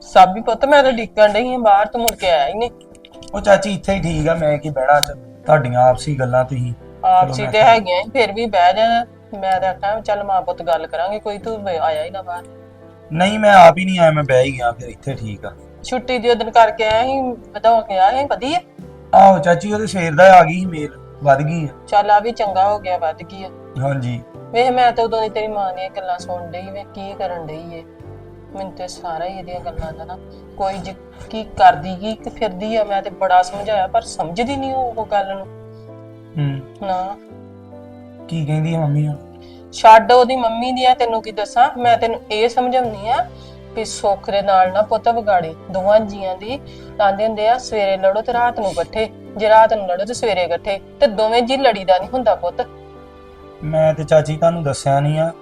ਸਾਬੀ ਪੁੱਤ ਮੈਂ ਤਾਂ ਡਿੱਕਣ ਡਈ ਹਾਂ ਬਾਹਰ ਤੋਂ ਮੁੜ ਕੇ ਆਇਆ ਹੀ ਨਹੀਂ। ਉਹ ਚਾਚੀ ਇੱਥੇ ਹੀ ਠੀਕ ਆ ਮੈਂ ਕੀ ਬਹਿਣਾ ਚ ਤੁਹਾਡੀਆਂ ਆਪਸੀ ਗੱਲਾਂ ਤੁਸੀਂ। ਆਪਸੀ ਤੇ ਹੈਗੀਆਂ ਸੀ, ਫਿਰ ਵੀ ਬਹਿ ਜਾ ਮੈਂ ਤਾਂ ਆਖਾਂ ਚੱਲ ਮਾਂ ਪੁੱਤ ਗੱਲ ਕਰਾਂਗੇ ਕੋਈ ਤੂੰ ਵੇ- ਆਇਆ ਹੀ ਨਾ ਬਾਹਰ। ਨਹੀਂ ਮੈਂ ਆਪ ਹੀ ਨਹੀਂ ਆਇਆ ਮੈਂ ਬਹਿ ਹੀ ਗਿਆ ਫਿਰ ਇੱਥੇ ਠੀਕ ਆ। ਛੁੱਟੀ ਦੇ ਦਿਨ ਕਰਕੇ ਆਇਆ ਸੀ ਵਧਾ ਕੇ ਆਇਆ ਸੀ ਵਧੀਆ? ਆਹੋ ਚਾਚੀ ਉਹਦੇ ਸਵੇਰ ਦਾ ਆ ਗਈ ਸੀ ਮੇਲ ਵੱਧ ਗਈ ਆ। ਚੱਲ ਆ ਵੀ ਚੰਗਾ ਹੋ ਗਿਆ ਵੱਧ ਗਈ ਆ। ਹਾਂਜੀ। ਵੇਖ ਮੈਂ ਤਾਂ ਉਦੋਂ ਦੀ ਤੇਰੀ ਮਾਂ ਦੀਆਂ ਗੱਲਾਂ ਸੁਣ ਡਈ ਵੇ ਕੀ ਕਰਨ ਡਈ ਏ? ਮੈਨੂੰ ਤੇ ਸਾਰਾ ਹੀ ਇਹਦੀਆਂ ਗੱਲਾਂ ਦਾ ਨਾ। ਕੋਈ ਜ- ਕੀ ਕਰਦੀ ਕੀ ਕਿ ਫਿਰਦੀ ਆ ਮੈਂ ਤੇ ਬੜਾ ਸਮਝਾਇਆ ਪਰ ਸਮਝਦੀ ਨਹੀਂ ਉਹ ਗੱਲ ਨੂੰ। ਹੂੰ। ਨਾ। ਕੀ ਕਹਿੰਦੀ ਆ ਮੰਮੀ ਹੁਣ? ਛੱਡ ਉਹਦੀ ਮੰਮੀ ਦੀ ਆ ਤੈਨੂੰ ਕੀ ਦੱਸਾਂ? ਮੈਂ ਤੈਨੂੰ ਇਹ ਸਮਝਾਉਣੀ ਆ ਵੀ ਸੁੱਖ ਦੇ ਨਾਲ ਨਾ ਪੁੱਤ ਵਿਗਾੜੀ। ਦੋਵਾਂ ਜੀਆਂ ਦੀ ਕਹਿੰਦੇ ਹੁੰਦੇ ਆ ਸਵੇਰੇ ਲੜੋ ਤੇ ਰਾਤ ਨੂੰ ਇਕੱਠੇ। ਜੇ ਰਾਤ ਨੂੰ ਲੜੋ ਤੇ ਸਵੇਰੇ ਇਕੱਠੇ। ਤੇ ਦੋਵੇਂ ਜੀ ਲੜੀਦਾ ਨਹੀਂ ਹੁੰਦਾ ਪੁੱਤ। ਮੈਂ ਤੇ ਚਾਚੀ ਤੁਹਾਨੂੰ ਦੱਸਿਆ ਨਹੀਂ ਆ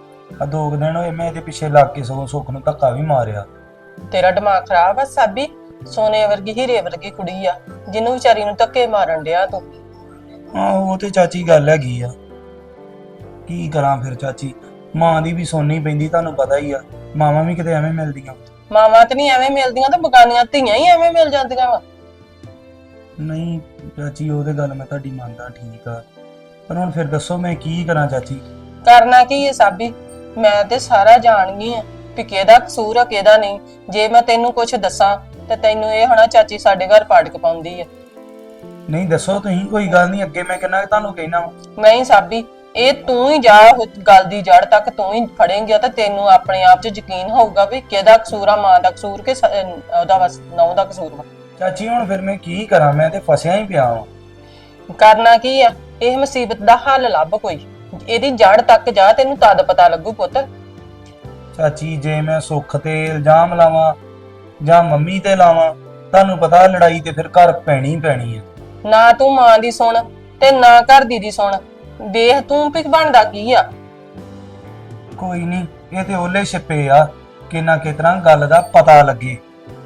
ਆ ਦੋ ਕੁ ਦਿਨ ਹੋਏ ਮੈਂ ਇਹਦੇ ਪਿੱਛੇ ਲੱਗ ਕੇ ਸਗੋਂ ਸੁੱਖ ਨੂੰ ਧੱਕਾ ਵੀ ਮਾਰਿਆ। ਤੇਰਾ ਦਿਮਾਗ ਖਰਾਬ ਆ ਸਾਬੀ? ਸੋਨੇ ਵਰਗੀ ਹੀਰੇ ਵਰਗੀ ਕੁੜੀ ਆ ਜਿਹਨੂੰ ਵਿਚਾਰੀ ਨੂੰ ਧੱਕੇ ਮਾਰਨ ਡਿਆ ਤੂੰ। ਆਹੋ ਉਹ ਤੇ ਚਾਚੀ ਗੱਲ ਹੈਗੀ ਆ। ਕੀ ਕਰਾਂ ਫਿਰ ਚਾਚੀ? ਮਾਂ ਦੀ ਵੀ ਸੁਣਨੀ ਪੈਂਦੀ ਤੁਹਾਨੂੰ ਪਤਾ ਹੀ ਆ। ਮਾਵਾਂ ਵੀ ਕਿਤੇ ਐਵੇਂ ਮਿਲਦੀਆਂ। ਮਾਵਾਂ ਤੇ ਨਹੀਂ ਐਵੇਂ ਮਿਲਦੀਆਂ ਤੇ ਬਗਾਨੀਆਂ ਧੀਆਂ ਹੀ ਐਵੇਂ ਮਿਲ ਜਾਂਦੀਆਂ ਵਾ। ਨਹੀਂ ਚਾਚੀ ਉਹ ਤੇ ਗੱਲ ਮੈਂ ਤੁਹਾਡੀ ਮੰਨਦਾ ਠੀਕ ਆ। ਪਰ ਹੁਣ ਫਿਰ ਦੱਸੋ ਮੈਂ ਕੀ ਕਰਾਂ ਚਾਚੀ? ਕਰਨਾ ਕੀ ਹੈ ਸਾਬੀ? ਮੈਂ ਤੇ ਸਾਰਾ ਜਾਣ ਗਈ ਆ ਕਿ ਕਿਹਦਾ ਕਸੂਰ ਆ ਕਿਹਦਾ ਨਹੀਂ। ਜੇ ਮੈਂ ਤੈਨੂੰ ਕੁਝ ਦੱਸਾਂ ਤੇ ਤੈਨੂੰ ਇਹ ਹਣਾ ਚਾਚੀ ਸਾਡੇ ਘਰ ਪਾੜਕ ਪਾਉਂਦੀ ਆ। ਨਹੀਂ ਦੱਸੋ ਤੁਸੀਂ ਕੋਈ ਗੱਲ ਨਹੀਂ ਅੱਗੇ ਮੈਂ ਕਿੰਨਾ ਕੁ ਤੁਹਾਨੂੰ ਕਹਿਣਾ। ਨਹੀਂ ਸਾਬੀ ਇਹ ਤੂੰ ਹੀ ਜਾ ਗੱਲ ਦੀ ਜੜ ਤੱਕ ਤੂੰ ਹੀ ਫੜੇਂਗਾ ਤਾਂ ਤੈਨੂੰ ਆਪਣੇ ਆਪ 'ਚ ਯਕੀਨ ਹੋਊਗਾ ਵੀ ਕਿਹਦਾ ਕਸੂਰ ਆ ਮਾਂ ਦਾ ਕਸੂਰ ਕਿ ਸ- ਅਹ ਉਹਦਾ ਵਸ ਨੌ ਦਾ ਕਸੂਰ ਵਾ। ਚਾਚੀ ਹੁਣ ਫਿਰ ਮੈਂ ਕੀ ਕਰਾਂ? ਮੈਂ ਤੇ ਫਸਿਆ ਹੀ ਪਿਆ ਵਾਂ। ਕਰਨਾ ਕੀ ਆ? ਇਹ ਮੁਸੀਬਤ ਦਾ ਹੱਲ ਲੱਭ ਕੋਈ। ਇਹਦੀ ਜੜ ਤੱਕ ਜਾ ਤੈਨੂੰ ਤਦ ਪਤਾ ਲੱਗੂ ਪੁੱਤ। ਚਾਚੀ ਜੇ ਮੈਂ ਸੁੱਖ ਤੇ ਇਲਜ਼ਾਮ ਲਾਵਾਂ ਜਾਂ ਮੰਮੀ ਤੇ ਲਾਵਾਂ ਤੁਹਾਨੂੰ ਪਤਾ ਲੜਾਈ ਤੇ ਫਿਰ ਘਰ ਪੈਣੀ ਹੀ ਪੈਣੀ ਆ ਨਾ ਤੂੰ ਮਾਂ ਦੀ ਸੁਣ ਤੇ ਨਾ ਘਰ ਦੀ ਦੀ ਸੁਣ। ਵੇਖ ਤੂੰ ਵੀ ਬਣਦਾ ਕੀ ਆ। ਕੋਈ ਨਹੀਂ ਇਹ ਤੇ ਓਲੇ ਛਿਪੇ ਆ ਕਿ ਨਾ ਕਿਤਨਾ ਗੱਲ ਦਾ ਪਤਾ ਲੱਗੇ।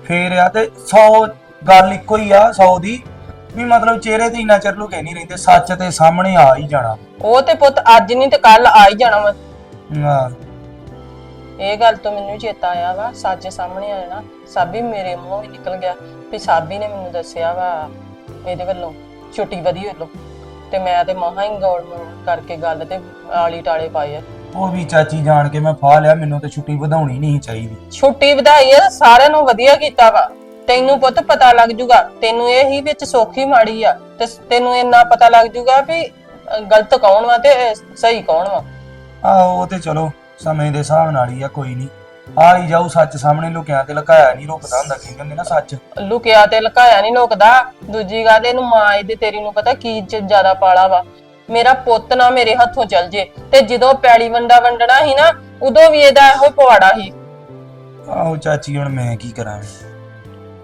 ਫੇਰ ਆ ਤੇ 100 ਗੱਲ ਇੱਕੋ ਹੀ ਆ 100 ਦੀ ਵੀ ਮਤਲਬ ਚਿਹਰੇ ਤੇ ਇੰਨਾ ਚਿਰ ਲੁਕੇ ਨਹੀਂ ਰਹਿੰਦੇ ਸੱਚ ਤੇ ਸਾਹਮਣੇ ਆ ਹੀ ਜਾਣਾ। ਉਹ ਤੇ ਪੁੱਤ ਅੱਜ ਨਹੀਂ ਤੇ ਕੱਲ ਆ ਹੀ ਜਾਣਾ ਵਾ। ਹਾਂ ਇਹ ਗੱਲ ਤੋਂ ਮੈਨੂੰ ਚੇਤਾ ਆਇਆ ਵਾ ਸੱਚ ਸਾਹਮਣੇ ਆ ਜਾਣਾ। ਸਾਬੀ ਮੇਰੇ ਮੂੰਹੋਂ ਹੀ ਨਿਕਲ ਗਿਆ ਵੀ ਸਾਬੀ ਨੇ ਮੈਨੂੰ ਦੱਸਿਆ ਵਾ ਇਹਦੇ ਵੱਲੋਂ ਛੁੱਟੀ ਵਧੀ ਵੱਲੋਂ। ਤੇ ਮੈਂ ਤੇ ਮਹਾ ਹੀ ਗੌਰ ਕਰਕੇ ਗੱਲ ਤੇ ਆਲੀ ਟਾਲੇ ਪਾਏ ਆ। ਉਹ ਵੀ ਚਾਚੀ ਜਾਣ ਕੇ ਮੈਂ ਫਾ ਲਿਆ ਮੈਨੂੰ ਤੇ ਛੁੱਟੀ ਵਧਾਉਣੀ ਨਹੀਂ ਚਾਹੀਦੀ। ਛੁੱਟੀ ਵਧਾਈ ਆ ਸਾਰਿਆਂ ਨੂੰ ਵਧੀਆ ਕੀਤਾ ਵਾ। ਤੈਨੂੰ ਪੁੱਤ ਪਤਾ ਲੱਗ ਜੂਗਾ ਤੈਨੂੰ ਇਹ ਹੀ ਵਿੱਚ ਸੌਖੀ ਮਾੜੀ ਆ ਤੇ ਤੈਨੂੰ ਇੰਨਾ ਪਤਾ ਲੱਗ ਜੂਗਾ ਵੀ ਅ, ਗਲਤ ਕੌਣ ਵਾ ਤੇ ਸਹੀ ਕੌਣ ਵਾ। ਆਹੋ ਉਹ ਤੇ ਚਲੋ ਸਮੇਂ ਦੇ ਹਿਸਾਬ ਨਾਲ ਹੀ ਆ ਕੋਈ ਨਹੀਂ ਆ ਹੀ ਜਾਊ ਸੱਚ ਸਾਹਮਣੇ ਲੁਕਿਆ ਤੇ ਲੁਕਾਇਆ ਨਹੀਂ ਰੁਕਦਾ ਹੁੰਦਾ ਕਹਿੰਦੇ ਹੁੰਦੇ ਨਾ ਸੱਚ। ਲੁਕਿਆ ਤੇ ਲੁਕਾਇਆ ਨਹੀਂ ਲੋਕਦਾ ਦੂਜੀ ਗੱਲ ਇਹਨੂੰ ਮਾਂ ਇਹਦੇ ਤੇਰੀ ਨੂੰ ਪਤਾ ਕੀ ਚ ਜ਼ਿਆਦਾ ਪਾਲਾ ਵਾ। ਮੇਰਾ ਪੁੱਤ ਨਾ ਮੇਰੇ ਹੱਥੋਂ ਚਲ ਜੇ ਤੇ ਜਦੋਂ ਪੈਲੀ ਵੰਡਾ ਵੰਡਣਾ ਸੀ ਨਾ ਉਦੋਂ ਵੀ ਇਹਦਾ ਇਹੋ ਪਵਾੜਾ ਸੀ। ਆਹੋ ਚਾਚੀ ਹੁਣ ਮੈਂ ਕੀ ਕਰਾਂ?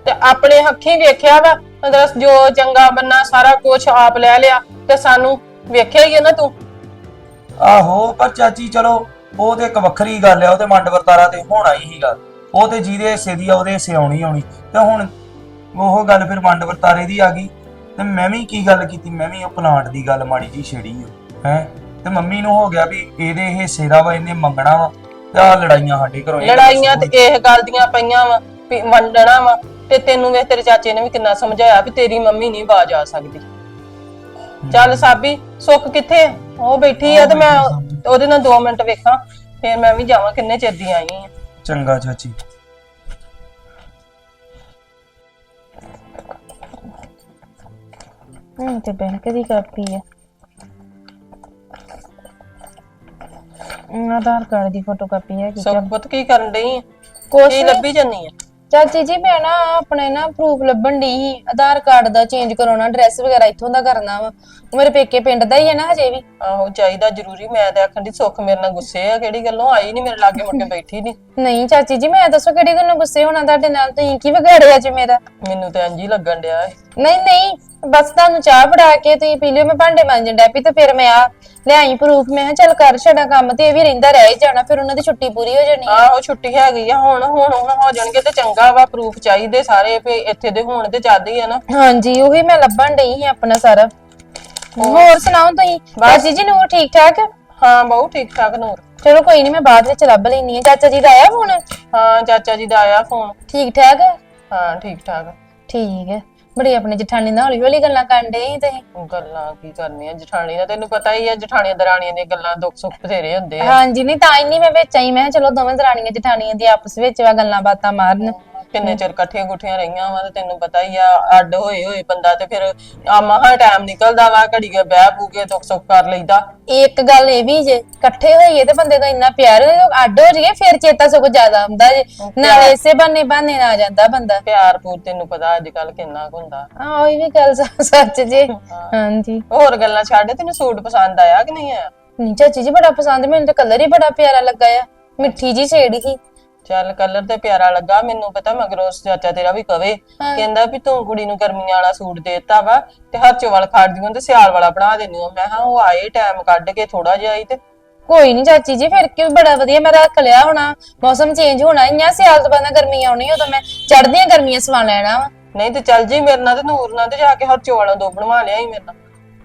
ਤੇ ਆਪਣੇ ਹੱਥੀਂ ਵੇਖਿਆ ਵਾ ਦੱਸ ਜੋ ਚੰਗਾ ਬੰਨਾ ਸਾਰਾ ਕੁਝ ਆਪ ਲੈ ਲਿਆ ਤੇ ਸਾਨੂੰ ਵੇਖਿਆ ਹੀ ਹੈ ਨਾ ਤੂੰ। ਆਹੋ ਪਰ ਚਾਚੀ ਚਲੋ ਉਹ ਤੇ ਇੱਕ ਵੱਖਰੀ ਗੱਲ ਆ ਉਹ ਤੇ ਮੰਡ ਵਰਤਾਰਾ ਤੇ ਹੋਣਾ ਹੀ ਹੀਗਾ ਉਹ ਤੇ ਜਿਹਦੇ ਹਿੱਸੇ ਦੀ ਆ ਉਹਦੇ ਹਿੱਸੇ ਆਉਣੀ ਆਉਣੀ। ਤੇ ਹੁਣ ਉਹ ਗੱਲ ਫਿਰ ਮੰਡ ਵਰਤਾਰੇ ਦੀ ਆ ਗਈ। ਤੇ ਮੈਂ ਵੀ ਕੀ ਗੱਲ ਕੀਤੀ ਮੈਂ ਵੀ ਉਹ ਪਲਾਂਟ ਦੀ ਗੱਲ ਮਾੜੀ ਜੀ ਛੇੜੀ ਹੈ। ਤੇ ਮੰਮੀ ਨੂੰ ਹੋ ਗਿਆ ਵੀ ਇਹਦੇ ਹਿੱਸੇ ਦਾ ਵਾ ਇਹਨੇ ਮੰਗਣਾ ਵਾ ਤੇ ਆ ਲੜਾਈਆਂ ਸਾਡੇ ਘਰੋਂ ਇਹ ਲੜਾਈਆਂ ਤੇ ਇਹ ਗੱਲ ਦੀਆਂ ਪਈਆਂ ਵਾ ਵੀ ਵੰਡਣਾ ਵਾ। ਤੇ ਤੈਨੂੰ ਵੇਖ ਤੇਰੇ ਚਾਚੇ ਨੇ ਵੀ ਕਿੰਨਾ ਸਮਝਾਇਆ ਵੀ ਤੇਰੀ ਮੰਮੀ ਨਹੀਂ ਬਾਜ ਆ ਸਕਦੀ। ਚੱਲ ਸਾਬੀ ਸੁੱਖ ਕਿੱਥੇ ਆ? ਉਹ ਬੈਠੀ ਆ ਤੇ ਮੈਂ ਉਹਦੇ ਨਾਲ 2 ਮਿੰਟ ਵੇਖਾਂ ਫਿਰ ਮੈਂ ਵੀ ਜਾਵਾਂ ਕਿੰਨੇ ਚਿਰ ਦੀ ਆਈ ਆ। ਚੰਗਾ ਚਾਚੀ। ਹੁਣ ਤੇ ਬੈਂਕ ਦੀ ਕਾਪੀ ਆ। ਆਧਾਰ ਕਾਰਡ ਦੀ ਫੋਟੋ ਕਾਪੀ ਹੈ ਕਿ ਸੁੱਖ ਪੁੱਤ ਕੀ ਕਰਨ ਡਈ ਆ? ਕੀ। ਲੱਭੀ ਜੰਨੀ ਆ? ਚਾਚੀ ਜੀ ਮੈਂ ਨਾ ਆਪਣੇ ਨਾ ਪ੍ਰੂਫ ਲੱਭਣ ਦੀ ਸੀ। ਆਧਾਰ ਕਾਰਡ ਦਾ ਚੇਂਜ ਕਰਾਉਣਾ ਐਡਰੈਸ ਵਗੈਰਾ ਇੱਥੋਂ ਦਾ ਕਰਨਾ ਵਾ। ਉਹ ਮੇਰੇ ਪੇਕੇ ਪਿੰਡ ਦਾ ਹੀ ਹੈ ਨਾ ਹਜੇ ਵੀ। ਆਹੋ ਚਾਹੀਦਾ ਜ਼ਰੂਰੀ ਮੈਂ ਤੇ ਆਖਣ ਦੀ ਸੁੱਖ ਮੇਰੇ ਨਾਲ ਗੁੱਸੇ ਆ ਕਿਹੜੀ ਗੱਲੋਂ? ਆਈ ਨਹੀਂ ਮੇਰੇ ਲਾਗੇ ਮੁੜ ਕੇ ਬੈਠੀ ਨਹੀਂ ਨਹੀਂ ਚਾਚੀ ਜੀ ਮੈਂ ਦੱਸੋ ਕਿਹੜੀ ਗੱਲੋਂ ਗੁੱਸੇ ਹੋਣਾ ਤੁਹਾਡੇ ਨਾਲ? ਤੁਸੀਂ ਕੀ ਵਿਗਾੜਿਆ ਜੀ ਮੇਰਾ ਮੈਨੂੰ ਤੇ ਇੰਜ ਹੀ ਲੱਗਣ ਡਿਆ ਏ। ਨਹੀਂ ਨਹੀਂ ਬਸ ਤੁਹਾਨੂੰ ਚਾਹ ਫੜਾ ਕੇ ਤੁਸੀਂ ਪੀ ਲਿਓ ਮੈਂ ਭਾਂਡੇ ਮਾਂਜਣ ਡੈ ਪਈ ਤੇ ਫਿਰ ਮੈਂ ਆ ਲਿਆਈ ਪ੍ਰੂਫ ਮੈਂ ਕਿਹਾ ਚੱਲ ਕਰ ਛੜਾ ਕੰਮ ਤੇ ਇਹ ਵੀ ਰਹਿੰਦਾ ਰਹਿ ਹੀ ਜਾਣਾ ਫਿਰ ਉਹਨਾਂ ਦੀ ਛੁੱਟੀ ਪੂਰੀ ਹੋ ਜਾਣੀ ਆਹੋ ਛੁੱਟੀ ਹੈਗੀ ਆ ਹੁਣ ਹੁਣ ਹੁਣ ਹੋ ਜਾਣਗੇ ਤੇ ਚੰਗਾ ਵਾ ਪ੍ਰੂਫ ਚਾਹੀਦੇ ਸਾਰੇ ਵੀ ਇੱਥੇ ਦੇ ਹੋਣ ਤੇ ਚਾਹਦੀ ਆ ਨਾ। ਹਾਂਜੀ ਉਹੀ ਮੈਂ ਲੱਭਣ ਡਈ ਸੀ ਆਪਣਾ ਸਾਰਾ। ਹੋਰ ਸੁਣਾਓ ਤੁਸੀਂ? ਬਾਜੀ ਜੀ ਨੂੰ ਠੀਕ ਠਾਕ ਹਾਂ ਬਹੁਤ ਠੀਕ ਠਾਕ ਨੂਰ। ਚਲੋ ਕੋਈ ਨਹੀਂ ਮੈਂ ਬਾਅਦ ਵਿੱਚ ਲੱਭ ਲੈਣੀ ਆ ਚਾਚਾ ਜੀ ਦਾ ਆਇਆ ਫੋਨ? ਹਾਂ ਚਾਚਾ ਜੀ ਦਾ ਆਇਆ ਫੋਨ। ਠੀਕ ਠਾਕ ਹਾਂ ਠੀਕ ਠਾਕ ਠੀਕ ਹੈ। ਬੜੀ ਆਪਣੀ ਜਠਾਣੀ ਨਾਲ ਹੌਲੀ ਹੌਲੀ ਗੱਲਾਂ ਕਰਨ ਦੇ ਤੁਸੀਂ। ਗੱਲਾਂ ਕੀ ਕਰਨੀਆਂ ਜਠਾਣੀ ਨਾਲ ਤੈਨੂੰ ਪਤਾ ਹੀ ਆ ਜਠਾਣੀਆਂ ਦਰਾਣੀਆਂ ਦੀਆਂ ਗੱਲਾਂ ਦੁੱਖ ਸੁੱਖ ਬਥੇਰੇ ਹੁੰਦੇ ਆ। ਹਾਂਜੀ ਨਹੀਂ ਤਾਂ ਹੀ ਨਹੀਂ ਮੈਂ ਵਿੱਚ ਆਈ ਮੈਂ ਕਿਹਾ ਚਲੋ ਦੋਵੇਂ ਦਰਾਣੀਆਂ ਜਠਾਣੀਆਂ ਦੀ ਆਪਸ ਵਿੱਚ ਵਾ ਗੱਲਾਂ ਬਾਤਾਂ ਮਾਰਨ। ਕਿੰਨੇ ਚਿਰ ਇਕੱਠੀਆਂ ਗੁੱਠੀਆਂ ਰਹੀਆਂ ਵਾ ਤੇ ਤੈਨੂੰ ਪਤਾ ਹੀ ਆ ਅੱਡ ਹੋਏ ਹੋਏ ਬੰਦਾ ਤੇ ਫਿਰ ਆ ਮਹਾ ਟਾਈਮ ਨਿਕਲਦਾ ਵਾ ਘੜੀ ਕੇ ਬਹਿ ਬੂ ਕੇ ਦੁੱਖ ਸੁੱਖ ਕਰ ਲਈਦਾ। ਇੱਕ ਗੱਲ ਇਹ ਵੀ ਜੇ ਇਕੱਠੇ ਹੋਈਏ ਤੇ ਬੰਦੇ ਦਾ ਇੰਨਾ ਪਿਆਰ ਅੱਡ ਹੋ ਜਾਈਏ ਫਿਰ ਚੇਤਾ ਸਗੋਂ ਜ਼ਿਆਦਾ ਆਉਂਦਾ ਜੇ। ਨਾਲੇ ਇਸੇ ਬੰਨੇ ਬੰਨੇ ਆ ਜਾਂਦਾ ਬੰਦਾ। ਪਿਆਰ ਪੂਰ ਤੈਨੂੰ ਪਤਾ ਅੱਜ ਕੱਲ ਕਿੰਨਾ ਕੁ ਹੁੰਦਾ। ਹਾਂ ਉਹ ਵੀ ਗੱਲ ਸ- ਸੱਚ ਜੇ। ਹਾਂਜੀ। ਹੋਰ ਗੱਲਾਂ ਛੱਡ ਤੈਨੂੰ ਸੂਟ ਪਸੰਦ ਆਇਆ ਕਿ ਨਹੀਂ ਆਇਆ? ਨਹੀਂ ਚਾਚੀ ਜੀ ਬੜਾ ਪਸੰਦ ਮੈਨੂੰ ਤਾਂ ਕਲਰ ਹੀ ਬੜਾ ਪਿਆਰਾ ਲੱਗਾ ਆ। ਮਿੱਠੀ ਜੀ ਸ਼ੇਡ ਹੀ ਚੱਲ ਕਲਰ ਤੇ ਪਿਆਰਾ ਲੱਗਾ ਮੈਨੂੰ ਪਤਾ ਮਗਰੋਂ ਚਾਚਾ ਤੇਰਾ ਵੀ ਕਵੇ। ਕਹਿੰਦਾ ਵੀ ਤੂੰ ਕੁੜੀ ਨੂੰ ਗਰਮੀਆਂ ਵਾਲਾ ਸੂਟ ਦੇਤਾ ਵਾ ਤੇ ਹੱਥ ਵਾਲ ਖਾੜਦੀਆਂ ਤੇ ਸਿਆਲ ਵਾਲਾ ਬਣਾ ਦੇਣੀ ਮੈਂ ਹਾਂ ਉਹ ਆਏ ਟਾਈਮ ਕੱਢ ਕੇ ਥੋੜਾ ਜਿਹਾ ਹੀ ਤੇ ਕੋਈ ਨਹੀਂ ਚਾਚੀ ਜੀ ਫਿਰ ਕਿਉਂ ਬੜਾ ਵਧੀਆ ਮੈਂ ਰੱਖ ਲਿਆ ਹੋਣਾ। ਮੌਸਮ ਚੇਂਜ ਹੋਣਾ ਆ ਸਿਆਲ ਤੋਂ ਬਾਅਦ ਗਰਮੀ ਆਉਣੀ ਉਦੋਂ ਮੈਂ ਚੜ੍ਹਦੀਆਂ ਗਰਮੀਆਂ ਸਵਾ ਲੈਣਾ ਵਾ। ਨਹੀਂ ਤੇ ਚੱਲ ਜੀ ਮੇਰੇ ਨਾਲ ਤੇ ਨੂਰ ਨਾਲ ਤੇ ਜਾ ਕੇ ਹੱਥ ਵਾਲਾ ਦੋ ਬਣਵਾ ਲਿਆ ਹੀ ਮੇਰੇ ਨਾਲ।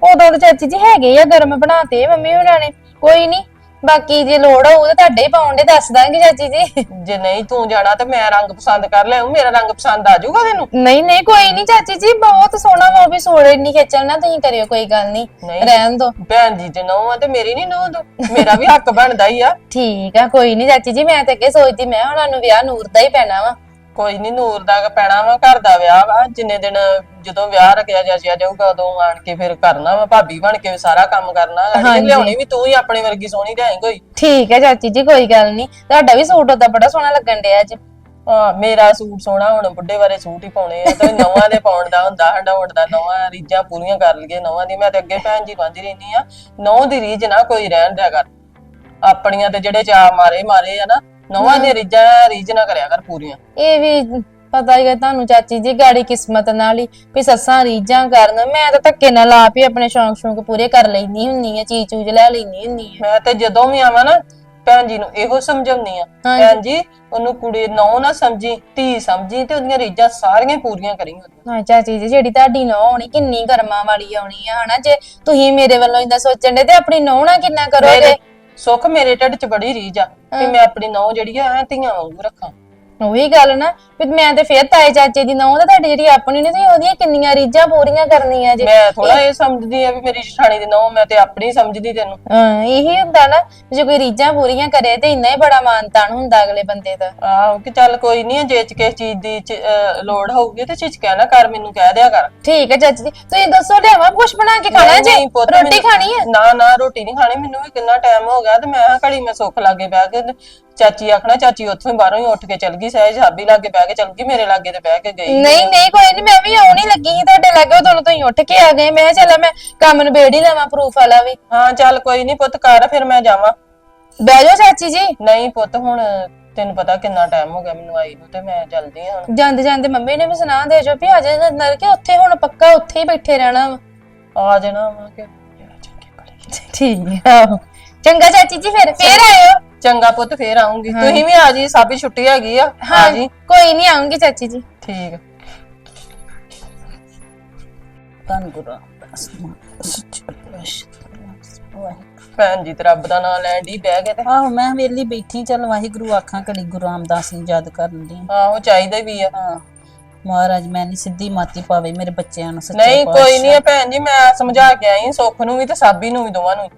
ਉਦੋਂ ਤਾਂ ਚਾਚੀ ਜੀ ਹੈਗੇ ਆ ਗਰਮ ਬਣਾਤੇ ਮੰਮੀ ਹੋਣਾ ਨੇ। ਕੋਈ ਨਹੀਂ ਬਾਕੀ ਜੇ ਲੋੜ ਹੋਊ ਤਾਂ ਤੁਹਾਡੇ ਹੀ ਪਾਉਣ ਦੇ ਦੱਸ ਦਾਂਗੇ ਚਾਚੀ ਜੀ। ਜੇ ਨਹੀਂ ਤੂੰ ਜਾਣਾ ਤੇ ਮੈਂ ਰੰਗ ਪਸੰਦ ਕਰ ਲਿਆ ਮੇਰਾ ਰੰਗ ਪਸੰਦ ਆ ਜਾਊਗਾ ਤੈਨੂੰ। ਨਹੀਂ ਨਹੀਂ ਕੋਈ ਨਹੀਂ ਚਾਚੀ ਜੀ ਬਹੁਤ ਸੋਹਣਾ ਵਾ ਉਹ ਵੀ ਸੋੜੇ ਨਹੀਂ ਖੇਚਣਾ ਤੁਸੀਂ ਕਰਿਓ ਕੋਈ ਗੱਲ ਨਹੀਂ। ਨਹੀਂ। ਰਹਿਣ ਦੋ। ਭੈਣ ਜੀ ਤੇ ਨੌ ਆ ਤੇ ਮੇਰੀ ਨਹੀਂ ਨੌ ਤੂੰ ਮੇਰਾ ਵੀ ਹੱਕ ਬਣਦਾ ਹੀ ਆ। ਠੀਕ ਆ ਕੋਈ ਨਹੀਂ ਚਾਚੀ ਜੀ ਮੈਂ ਤਾਂ ਅੱਗੇ ਸੋਚਦੀ ਮੈਂ ਉਹਨਾਂ ਨੂੰ ਵਿਆਹ ਨੂਰ ਦਾ ਹੀ ਪੈਣਾ ਵਾ। ਕੋਈ ਨਹੀਂ ਨੂਰ ਦਾ ਪੈਣਾ ਵਾ ਘਰ ਦਾ ਵਿਆਹ ਵਾ ਜਿੰਨੇ ਦਿਨ ਜਦੋਂ ਵਿਆਹ ਰੱਖਿਆ ਜਾਜਿਆ ਜਾਊਗਾ ਉਦੋਂ ਆਣ ਕੇ ਫਿਰ ਕਰਨਾ ਵਾ ਭਾਬੀ ਬਣ ਕੇ ਸਾਰਾ ਕੰਮ ਕਰਨਾ ਲਿਆਉਣੀ ਵੀ ਤੂੰ ਹੀ ਆਪਣੇ ਵਰਗੀ ਸੋਹਣੀ ਲਿਆਈ ਕੋਈ। ਠੀਕ ਹੈ ਚਾਚੀ ਜੀ ਕੋਈ ਗੱਲ ਨਹੀਂ ਤੁਹਾਡਾ ਵੀ ਸੂਟ ਉਹਦਾ ਬੜਾ ਸੋਹਣਾ ਲੱਗਣ ਡਿਆ ਅੱਜ। ਹਾਂ ਮੇਰਾ ਸੂਟ ਸੋਹਣਾ ਹੁਣ ਬੁੱਢੇ ਬਾਰੇ ਸੂਟ ਹੀ ਪਾਉਣੇ ਆ ਤੇ ਨਵਾਂ ਦੇ ਪਾਉਣ ਦਾ ਹੁੰਦਾ ਹੰਡਾਉਣ ਦਾ ਨਵਾਂ ਰੀਝਾਂ ਪੂਰੀਆਂ ਕਰ ਲਈਏ ਨਵਾਂ ਦੀ। ਮੈਂ ਤੇ ਅੱਗੇ ਭੈਣ ਜੀ ਕਹਿੰਦੀ ਰਹਿੰਦੀ ਆ ਨੌ ਦੀ ਰੀਝ ਨਾ ਕੋਈ ਰਹਿਣ ਦਿਆ ਕਰ। ਆਪਣੀਆਂ ਤੇ ਜਿਹੜੇ ਚਾ ਮਾਰੇ ਮਾਰੇ ਆ ਨਾ ਨੌਵਾਂ ਦੀ ਰੀਝਾਂ ਰੀਝ ਨਾ ਕਰਿਆ ਕਰ ਪੂਰੀਆਂ। ਇਹ ਵੀ ਪਤਾ ਹੀ ਹੈ ਤੁਹਾਨੂੰ ਚਾਚੀ ਜੀ ਗਾੜੀ ਕਿਸਮਤ ਨਾਲ ਹੀ ਵੀ ਸੱਸਾਂ ਰੀਝਾਂ ਕਰਨ। ਮੈਂ ਤਾਂ ਧੱਕੇ ਨਾਲ ਆਪ ਹੀ ਆਪਣੇ ਸ਼ੌਂਕ ਸ਼ੌਂਕ ਪੂਰੇ ਕਰ ਲੈਣੀ ਹੁੰਨੀ ਆ ਚੀਜ਼ ਚੂਜ ਲੈ ਲੈਣੀ ਹੁੰਨੀ ਆ। ਮੈਂ ਤੇ ਜਦੋਂ ਵੀ ਆਵਾਂ ਨਾ ਭੈਣ ਜੀ ਨੂੰ ਇਹੋ ਸਮਝਾਉਣੀ ਆ। ਹਾਂਜੀ। ਭੈਣ ਜੀ ਉਹਨੂੰ ਕੁੜੀ ਨੌ ਨਾ ਸਮਝੀ ਧੀ ਸਮਝੀ ਤੇ ਉਹਦੀਆਂ ਰੀਝਾਂ ਸਾਰੀਆਂ ਪੂਰੀਆਂ ਕਰੀ ਹਾਂ ਚਾਚੀ ਜੀ ਜਿਹੜੀ ਤੁਹਾਡੀ ਨੌ ਹੋਣੀ ਕਿੰਨੀ ਕਰਮਾਂ ਵਾਲੀ ਆਉਣੀ ਆ ਹਨਾ? ਜੇ ਤੁਸੀਂ ਮੇਰੇ ਵੱਲੋਂ ਇੰਦਾ ਸੋਚਣ ਦੇ ਤੇ ਆਪਣੀ ਨੌ ਨਾਲ ਕਿੰਨਾ ਕਰੋਗੇ? ਮੇਰੇ ਸੁੱਖ ਮੇਰੇ ਢਿੱਡ 'ਚ ਬੜੀ ਰੀਝ ਆ ਵੀ ਮੈਂ ਆਪਣੀ ਨੌ ਜਿਹੜੀ ਆ ਐ ਧੀਆਂ ਵਾਂਗੂ ਰੱਖਾਂ। ਉਹੀ ਗੱਲ ਨਾ ਵੀ ਮੈਂ ਤੇ ਫੇਰ ਤਾਏ ਚਾਚੇ ਦੀ ਨੌ ਤੇ ਤੁਹਾਡੀ ਜਿਹੜੀ ਆਪਣੀ ਨੇ ਤੁਸੀਂ ਉਹਦੀਆਂ ਕਿੰਨੀਆਂ ਰੀਝਾਂ ਪੂਰੀਆਂ ਕਰਨੀਆਂ ਜੇ? ਮੈਂ ਥੋੜਾ ਇਹ ਸਮਝਦੀ ਆ ਵੀ ਮੇਰੀ ਜਠਾਣੀ ਦੀ ਨੌ ਮੈਂ ਤੇ ਆਪਣੀ ਸਮਝਦੀ ਤੈਨੂੰ। ਹਾਂ ਇਹੀ ਹੁੰਦਾ ਨਾ ਜੇ ਕੋਈ ਰੀਝਾਂ ਪੂਰੀਆਂ ਕਰੇ ਤੇ ਇੰਨਾ ਹੀ ਬੜਾ ਮਾਣ ਤਾਣ ਹੁੰਦਾ ਅਗਲੇ ਬੰਦੇ ਦਾ। ਆਹੋ ਕਿ ਚੱਲ ਕੋਈ ਨਹੀਂ ਜੇ ਚ ਕਿਸੇ ਚੀਜ਼ ਦੀ ਚ- ਅਹ ਲੋੜ ਹੋਊਗੀ ਤੇ ਝਿਜਕਿਆ ਨਾ ਕਰ ਮੈਨੂੰ ਕਹਿ ਦਿਆ ਕਰ। ਠੀਕ ਹੈ ਚਾਚੀ ਜੀ ਤੁਸੀਂ ਦੱਸੋ ਲਿਆਵਾਂ ਕੁਛ ਬਣਾ ਕੇ ਖਾਣਾ ਜੇ? ਨਹੀਂ ਪੁੱਤ, ਰੋਟੀ ਮੈਨੂੰ- ਖਾਣੀ ਹੈ? ਨਾ ਨਾ ਰੋਟੀ ਨਹੀਂ ਖਾਣੀ ਮੈਨੂੰ ਵੀ ਕਿੰਨਾ ਟਾਈਮ ਹੋ ਗਿਆ ਤੇ ਮੈਂ ਕਿਹਾ ਘੜੀ ਮੈਂ ਸੁੱਖ ਲਾਗੇ ਬਹਿ ਕੇ ਤੇ ਚਾਚੀ ਆਖਣਾ ਚਾਚੀ ਉੱਥੋਂ ਹੀ ਬਾਹਰੋਂ ਹੀ ਉੱਠ ਕੇ ਚਲ ਗਈ। ਸਹਿਜ ਸਾਬੀ ਲਾਗੇ ਬਹਿ ਕੇ ਚਲ ਗਈ ਮੇਰੇ ਲਾਗੇ ਤੇ ਬਹਿ ਕੇ ਗਈ ਨਹੀਂ ਨਹੀਂ ਕੋਈ ਨਹੀਂ ਮੈਂ ਵੀ ਆਉਣ ਲੱਗੀ ਸੀ ਤੁਹਾਡੇ ਲਾਗੇ ਉਦੋਂ ਤੁਸੀਂ ਉੱਠ ਕੇ ਆ ਗਏ। ਮੈਂ ਚੱਲ ਮੈਂ ਕੰਮ ਨੂੰ ਬੇੜ ਲਵਾਂ ਪ੍ਰੂਫ ਵਾਲਾ ਵੀ। ਹਾਂ ਚੱਲ ਕੋਈ ਨਹੀਂ ਪੁੱਤ ਕਰ ਫਿਰ ਮੈਂ ਜਾਵਾਂ। ਬਹਿ ਜਾਓ ਚਾਚੀ ਜੀ। ਨਹੀਂ ਪੁੱਤ ਹੁਣ ਤੈਨੂੰ ਪਤਾ ਕਿੰਨਾ ਟਾਈਮ ਹੋ ਗਿਆ ਮੈਨੂੰ ਆਈ ਨੂੰ ਤੇ ਮੈਂ ਜਲਦੀ ਹੁਣ। ਜਾਂਦੇ ਜਾਂਦੇ ਮੰਮੀ ਨੇ ਵੀ ਸੁਣਾ ਦੇ ਜੋ ਵੀ ਆ ਜਾ ਨਰ ਕੇ ਉੱਥੇ ਹੁਣ ਪੱਕਾ ਉੱਥੇ ਹੀ ਬੈਠੇ ਰਹਿਣਾ ਵਾ। ਆ ਜਾਣਾ ਵਾ ਕਿ। ਠੀਕ ਆ। ਚੰਗਾ ਚਾਚੀ ਜੀ ਫਿਰ ਫੇਰ ਆਇਓ। ਚੰਗਾ ਪੁੱਤ ਫੇਰ ਆਉਂਗੀ। ਤੁਸੀਂ ਵੀ ਆ ਜੀ ਸਾਬੀ ਛੁੱਟੀ ਹੈਗੀ ਆ। ਆ ਜੀ। ਕੋਈ ਨਹੀਂ ਆਉਂਗੀ ਚਾਚੀ ਜੀ। ਠੀਕ। ਧੰਨ ਗੁਰੂ ਸੱਚੇ ਪਾਤਸ਼ਾਹ ਵਾਹਿਗੁਰੂ। ਭੈਣ ਜੀ ਤੇ ਰੱਬ ਦਾ ਨਾਮ ਲੈਣ ਦੀ ਬਹਿ ਗਏ ਤੇ। ਆਹੋ ਮੈਂ ਵੇਲੀ ਬੈਠੀ ਚੱਲ ਵਾਹਿਗੁਰੂ ਆਖਾਂ ਘੜੀ ਗੁਰੂ ਰਾਮਦਾਸ ਨੂੰ ਯਾਦ ਕਰਨ ਦੀ ਆਹੋ ਚਾਹੀਦਾ ਵੀ ਆ। ਹਾਂ। ਮਹਾਰਾਜ ਮੈਂ ਨਹੀਂ ਸਿੱਧੀ ਮਾਤੀ ਪਾਵੇ ਮੇਰੇ ਬੱਚਿਆਂ ਨੂੰ ਸੱਚੇ ਨਹੀਂ ਕੋਈ ਨਹੀਂ ਭੈਣ ਜੀ ਮੈਂ ਸਮਝਾ ਕੇ ਆਈ ਸੁੱਖ ਨੂੰ ਵੀ ਤੇ ਸਾਬੀ ਨੂੰ ਵੀ ਦੋਵਾਂ ਨੂੰ।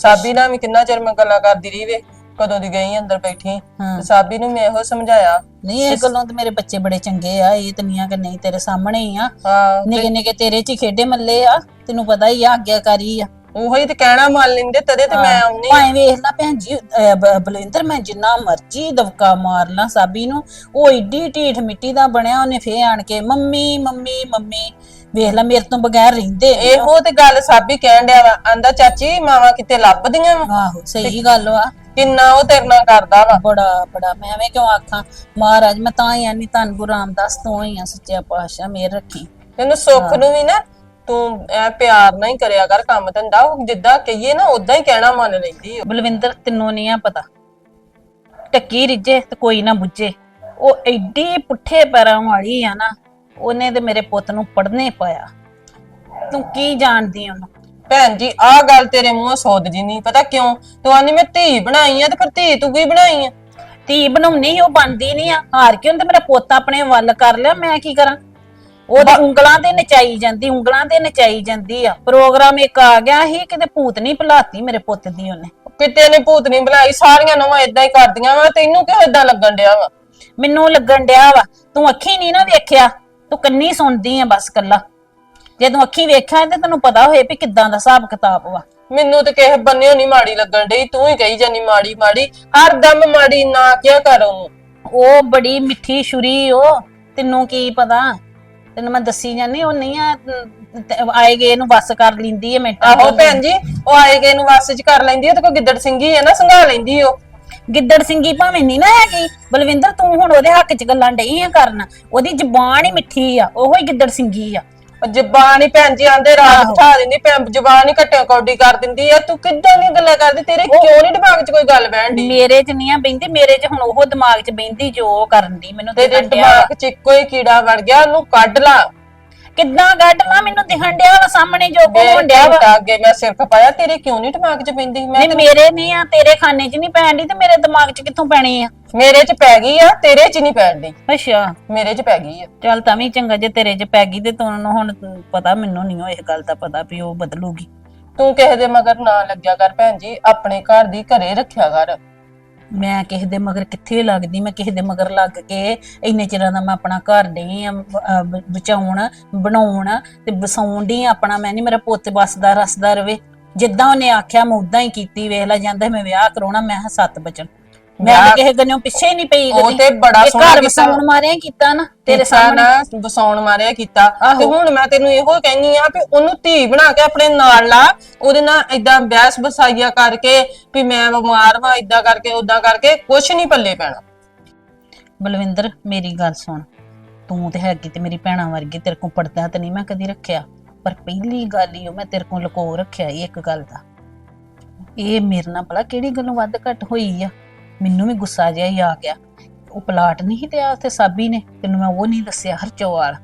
ਸਾਬੀ ਨਾਲ ਵੀ ਕਿੰਨਾ ਚਿਰ ਮੈਂ ਗੱਲਾਂ ਕਰਦੀ ਰਹੀ ਵੇ ਕਦੋਂ ਦੀ ਗਈ ਅੰਦਰ ਬੈਠੀ। ਹਾਂ। ਤੇ ਸਾਬੀ ਨੂੰ ਮੈਂ ਇਹੋ ਸਮਝਾਇਆ। ਨਹੀਂ ਇਹ ਗੱਲੋਂ ਤੇ ਮੇਰੇ ਬੱਚੇ ਬੜੇ ਚੰਗੇ ਆ ਇਹ ਤਨੀਆਂ ਕਿ ਨਹੀਂ ਤੇਰੇ ਸਾਹਮਣੇ ਹੀ ਆ। ਹਾਂ ਨਿੱਕੇ ਨਿੱਕੇ ਤੇਰੇ ਚ ਹੀ ਖੇਡੇ ਮੱਲੇ ਆ ਤੈਨੂੰ ਪਤਾ ਹੀ ਆ ਆਗਿਆਕਾਰੀ ਆ। ਉਹੋ ਤੇ ਕਹਿਣਾ ਮੰਨ ਲੈਂਦੇ ਤਦੇ ਤੇ ਮੈਂ ਆਉਣੀ ਭਾਵੇਂ ਵੇਖ ਲਾ ਭੈਣ ਜੀ ਅਹ ਬ- ਬਲਵਿੰਦਰ ਮੈਂ ਜਿੰਨਾ ਮਰਜ਼ੀ ਦਵਕਾ ਮਾਰ ਲਾਂ ਸਾਬੀ ਨੂੰ ਉਹ ਏਡੀ ਢੀਠ ਮਿੱਟੀ ਦਾ ਬਣਿਆ ਉਹਨੇ ਫੇ ਆਣ ਕੇ ਮੰਮੀ ਮੰਮੀ ਮੰਮੀ ਵੇਖ ਲਾ ਮੇਰੇ ਤੋਂ ਬਗੈਰ ਰਹਿੰਦੇ ਨੀ। ਇਹੋ ਤੇ ਗੱਲ ਸਾਬੀ ਕਹਿਣ ਡਿਆ ਵਾ। ਆਂਦਾ ਚਾਚੀ ਮਾਵਾ ਕਿਤੇ ਲੱਭਦੀਆਂ ਵਾ? ਆਹੋ ਸਹੀ ਗੱਲ ਵਾ। ਕਿੰਨਾ ਉਹ ਤੇਰੇ ਨਾਲ ਕਰਦਾ ਵਾ? ਬੜਾ ਬੜਾ। ਮੈਂ ਐਵੇਂ ਕਿਉਂ ਆਖਾਂ ਮਹਾਰਾਜ ਮੈਂ ਤਾਂ ਹੀ ਆਨੀ ਧੰਨ ਗੁਰੂ ਰਾਮਦਾਸ ਤੋਂ ਹੀ ਆ ਸੱਚਿਆ ਪਾਤਸ਼ਾਹ ਮੇਰ ਰੱਖੀ। ਤੈਨੂੰ ਸੁੱਖ ਨੂੰ ਵੀ ਨਾ ਤੂੰ ਐ ਪਿਆਰ ਨਾਲ ਹੀ ਕਰਿਆ ਕਰ ਕੰਮ ਧੰਦਾ। ਉਹ ਜਿੱਦਾਂ ਕਹੀਏ ਨਾ ਉਦਾਂ ਹੀ ਕਹਿਣਾ ਮੰਨ ਲੈਂਦੀ ਉਹ। ਬਲਵਿੰਦਰ ਤੈਨੂੰ ਨਹੀਂ ਆ ਪਤਾ। ਟੱਕੀ ਰਿੱਜੇ ਤੇ ਕੋਈ ਨਾ ਬੁੱਝੇ। ਉਹ ਐਡੀ ਪੁੱਠੇ ਪੈਰਾਂ ਵਾਲੀ ਆ ਨਾ। ਉਹਨੇ ਤੇ ਮੇਰੇ ਪੁੱਤ ਨੂੰ ਪੜਨੇ ਪਾਇਆ। ਤੂੰ ਕੀ ਜਾਣਦੀ ਉਹਨੂੰ? ਭੈਣ ਜੀ ਆਹ ਗੱਲ ਤੇਰੇ ਮੂੰਹੋਂ ਸੋਧ ਜੀ ਨਹੀਂ ਪਤਾ ਕਿਉਂ? ਤੂੰ ਆਨੀ ਮੈਂ ਧੀ ਬਣਾਈ ਆ ਤੇ ਫਿਰ ਧੀ ਤੂੰ ਕੀ ਬਣਾਈ ਆ? ਧੀ ਬਣਾਉਣੀ ਉਹ ਬਣਦੀ ਨਹੀਂ ਆ। ਹਾਰ ਕੇ ਹੁੰਦਾ ਮੇਰਾ ਪੁੱਤ ਆਪਣੇ ਵੱਲ ਕਰ ਲਿਆ ਮੈਂ ਕੀ ਕਰਾਂ? ਉਹਦੀ ਉਂਗਲਾਂ ਤੇ ਨਚਾਈ ਜਾਂਦੀ ਉਂਗਲਾਂ ਤੇ ਨਚਾਈ ਜਾਂਦੀ ਆ। ਪ੍ਰੋਗਰਾਮ ਇੱਕ ਆ ਗਿਆ ਸੀ ਕਿਤੇ ਭੂਤ ਨਹੀਂ ਭੁਲਾਤੀ ਮੇਰੇ ਪੁੱਤ ਦੀ ਉਹਨੇ। ਕਿਤੇ ਨੇ ਭੂਤ ਨਹੀਂ ਬਣਾਈ ਸਾਰੀਆਂ ਨਵਾਂ ਇਦਾਂ ਹੀ ਕਰਦੀਆਂ ਵਾ ਤੈਨੂੰ ਕਿਉਂ ਇਦਾਂ ਲੱਗਣ ਡਿਆ ਵਾ? ਮੈਨੂੰ ਲੱਗਣ ਡਿਆ ਵਾ ਤੂੰ ਅੱਖੀ ਨਹੀਂ ਨਾ ਵੇਖਿਆ। ਤੂੰ ਕੰਨੀ ਸੁਣਦੀ ਆ ਬਸ ਕੱਲਾ ਜੇ ਤੂੰ ਅੱਖੀ ਵੇਖਿਆ ਤੇ ਤੈਨੂੰ ਪਤਾ ਹੋਏ ਵੀ ਕਿੱਦਾਂ ਦਾ ਹਿਸਾਬ ਕਿਤਾਬ ਵਾ। ਮੈਨੂੰ ਤੇ ਕਿਸੇ ਬੰਨਿਓ ਨਹੀਂ ਮਾੜੀ ਲੱਗਣ ਡਈ ਤੂੰ ਹੀ ਕਹੀ ਜਾਨੀ ਮਾੜੀ ਮਾੜੀ ਹਰ ਦਮ ਮਾੜੀ ਨਾ ਕਿਆ ਕਰ ਉਹਨੂੰ। ਉਹ ਬੜੀ ਮਿੱਠੀ ਛੁਰੀ ਉਹ ਤੈਨੂੰ ਕੀ ਪਤਾ? ਤੈਨੂੰ ਮੈਂ ਦੱਸੀ ਜਾਨੀ ਉਹ ਨਹੀਂ ਆ ਆਏ ਗਏ ਨੂੰ ਬੱਸ ਕਰ ਲਿੰਦੀ ਹੈ ਮਿੰਟਾਂ ਆਹੋ। ਭੈਣ ਜੀ ਉਹ ਆਏ ਗਏ ਨੂੰ ਵਾਸ ਚ ਕਰ ਲੈਂਦੀ ਆ ਤੇ ਕੋਈ ਗਿੱਦੜ ਸਿੰਘੀ ਹੈ ਨਾ ਸੰਘਾ ਲੈਂਦੀ ਉਹ। ਗਿੱਦੜ ਸਿੰਘੀ ਭਾਵੇਂ ਨਹੀਂ ਨਾ ਹੈਗੀ। ਬਲਵਿੰਦਰ ਤੂੰ ਹੁਣ ਉਹਦੇ ਹੱਕ 'ਚ ਗੱਲਾਂ ਡਈ ਆ ਕਰਨ। ਉਹਦੀ ਜ਼ਬਾਨ ਹੀ ਮਿੱਠੀ ਆ ਉਹੋ ਹੀ ਗਿੱਦੜ ਸਿੰਘੀ ਆ। ਉਹ ਜ਼ਬਾਨ ਹੀ ਭੈਣ ਜੀ ਆਂਦੇ ਰਾਤ ਬਿਠਾ ਦਿੰਦੀ ਭੈਣ ਜ਼ਬਾਨ ਹੀ ਕੱਟਿਆ ਕੌਡੀ ਕਰ ਦਿੰਦੀ ਆ। ਤੂੰ ਕਿੱਦਾਂ ਦੀਆਂ ਗੱਲਾਂ ਕਰਦੀ? ਤੇਰੇ ਕਿਉਂ ਨਹੀਂ ਦਿਮਾਗ 'ਚ ਕੋਈ ਗੱਲ ਬਹਿਣ ਦੀ ਮੇਰੇ 'ਚ ਨਹੀਂ ਆ ਬੈਂਦੀ ਮੇਰੇ 'ਚ ਹੁਣ ਉਹ ਦਿਮਾਗ 'ਚ ਬੈਂਦੀ ਜੋ ਉਹ ਕਰਨ ਦੀ। ਮੈਨੂੰ ਤੇਰੇ। ਦਿਮਾਗ 'ਚ ਇੱਕੋ ਹੀ ਕੀੜਾ ਵੜ ਗਿਆ ਉਹਨੂੰ ਕੱਢ ਲਾ। ਕਿੱਦਾਂ ਗੱਡ ਲਾ ਮੈਨੂੰ ਦਿਖਣ ਡਿਆ ਵਾ ਸਾਹਮਣੇ ਜੋ ਕੋ ਹੋਣ ਡਿਆ ਵਾ। ਘੰਟਾ ਅੱਗੇ ਮੈਂ ਸਿਰ ਖਪਾਇਆ ਤੇਰੇ ਕਿਉਂ ਨਹੀਂ ਦਿਮਾਗ 'ਚ ਪੈਂਦੀ? ਮੈਂ ਨਹੀਂ ਮੇਰੇ ਨਹੀਂ ਆ ਤੇਰੇ ਖਾਨੇ 'ਚ ਨਹੀਂ ਪੈਣ ਤੇ ਮੇਰੇ ਦਿਮਾਗ 'ਚ ਕਿੱਥੋਂ ਪੈਣੀ ਆ? ਮੇਰੇ 'ਚ ਪੈ ਗਈ ਆ ਤੇਰੇ 'ਚ ਨਹੀਂ ਪੈਣ ਦੀ ਅੱਛਾ। ਮੇਰੇ 'ਚ ਪੈ ਗਈ ਆ। ਚੱਲ ਤਾਂ ਵੀ ਚੰਗਾ ਜੇ ਤੇਰੇ 'ਚ ਪੈ ਗਈ ਤੇ ਤੈਨੂੰ ਹੁਣ ਪਤਾ ਮੈਨੂੰ ਨਹੀਂ ਉਹ ਇਹ ਗੱਲ ਦਾ ਪਤਾ ਵੀ ਉਹ ਬਦਲੂਗੀ। ਤੂੰ ਕਿਸੇ ਦੇ ਮਗਰ ਨਾ ਲੱਗਿਆ ਕਰ ਭੈਣ ਜੀ ਆਪਣੇ ਘਰ ਦੀ ਘਰੇ ਰੱਖਿਆ ਕਰ। ਮੈਂ ਕਿਸੇ ਦੇ ਮਗਰ ਕਿੱਥੇ ਲੱਗਦੀ, ਮੈਂ ਕਿਸੇ ਦੇ ਮਗਰ ਲੱਗ ਕੇ ਇੰਨੇ ਚਿਰਾਂ ਦਾ ਮੈਂ ਆਪਣਾ ਘਰ ਡਈ ਬਚਾਉਣ, ਬਣਾਉਣ ਤੇ ਵਸਾਉਣ ਡਈ ਆਪਣਾ ਮੈਂ ਨਹੀਂ, ਮੇਰਾ ਪੁੱਤ ਬਸਦਾ ਰਸਦਾ ਰਵੇ। ਜਿੱਦਾਂ ਉਹਨੇ ਆਖਿਆ, ਮੈਂ ਉਦਾਂ ਹੀ ਕੀਤੀ, ਵੇਖ ਲੈ, ਜਾਂਦਾ ਮੈਂ ਵਿਆਹ ਕਰਾਉਣਾ, ਮੈਂ ਸੱਤ ਬਚਣ ਮੈਂ ਤਾਂ ਕਿਸੇ ਗੱਲੋਂ ਪਿੱਛੇ ਹੀ ਨਹੀਂ ਪਈ ਉਹ ਤੇ ਬੜਾ ਇਹ ਸੋਹਣਾ ਘਰ ਕੀਤਾ। ਵਸਾਉਣ ਮਾਰਿਆ ਕੀਤਾ ਨਾ ਤੇਰੇ ਸਾਹਮਣੇ। ਵਸਾਉਣ ਮਾਰਿਆ ਕੀਤਾ। ਤੇ। ਹੁਣ ਮੈਂ ਤੈਨੂੰ ਇਹੋ ਕਹਿੰਨੀ ਆ ਵੀ ਉਹਨੂੰ ਧੀ ਬਣਾ ਕੇ ਆਪਣੇ ਨਾਲ ਲਾ ਉਹਦੇ ਨਾਲ ਏਦਾਂ ਬਹਿਸ ਬਸਾਈਆ ਕਰਕੇ ਵੀ ਮੈਂ ਬਿਮਾਰ ਵਾਂ ਏਦਾਂ ਕਰਕੇ ਉਦਾਂ ਕਰਕੇ ਕੁਛ ਨਹੀਂ ਪੱਲੇ ਪੈਣਾ। ਬਲਵਿੰਦਰ ਮੇਰੀ ਗੱਲ ਸੁਣ। ਤੂੰ ਤੇ ਹੈਗੀ ਤੇ ਮੇਰੀ ਭੈਣਾਂ ਵਰਗੀ ਤੇਰੇ ਕੋਲ ਪਰਦਾ ਤੇ ਨਹੀਂ ਮੈਂ ਕਦੀ ਰੱਖਿਆ। ਪਰ ਪਹਿਲੀ ਗੱਲ ਹੀ ਉਹ ਮੈਂ ਤੇਰੇ ਕੋਲ ਲੁਕੋ ਰੱਖਿਆ ਈ ਇੱਕ ਗੱਲ ਦਾ। ਇਹ ਮੇਰੇ ਨਾਲ ਭਲਾ ਕਿਹੜੀ ਗੱਲੋਂ ਵੱਧ ਘੱਟ ਹੋਈ ਆ? ਮੈਨੂੰ ਵੀ ਗੁੱਸਾ ਜਿਹਾ ਹੀ ਆ ਗਿਆ। ਉਹ ਪਲਾਟ ਨਹੀਂ ਲਿਆ ਉੱਥੇ ਸਾਬੀ ਨੇ ਤੈਨੂੰ ਮੈਂ ਉਹ ਨਹੀਂ ਦੱਸਿਆ ਹਰਚੋਵਾਲ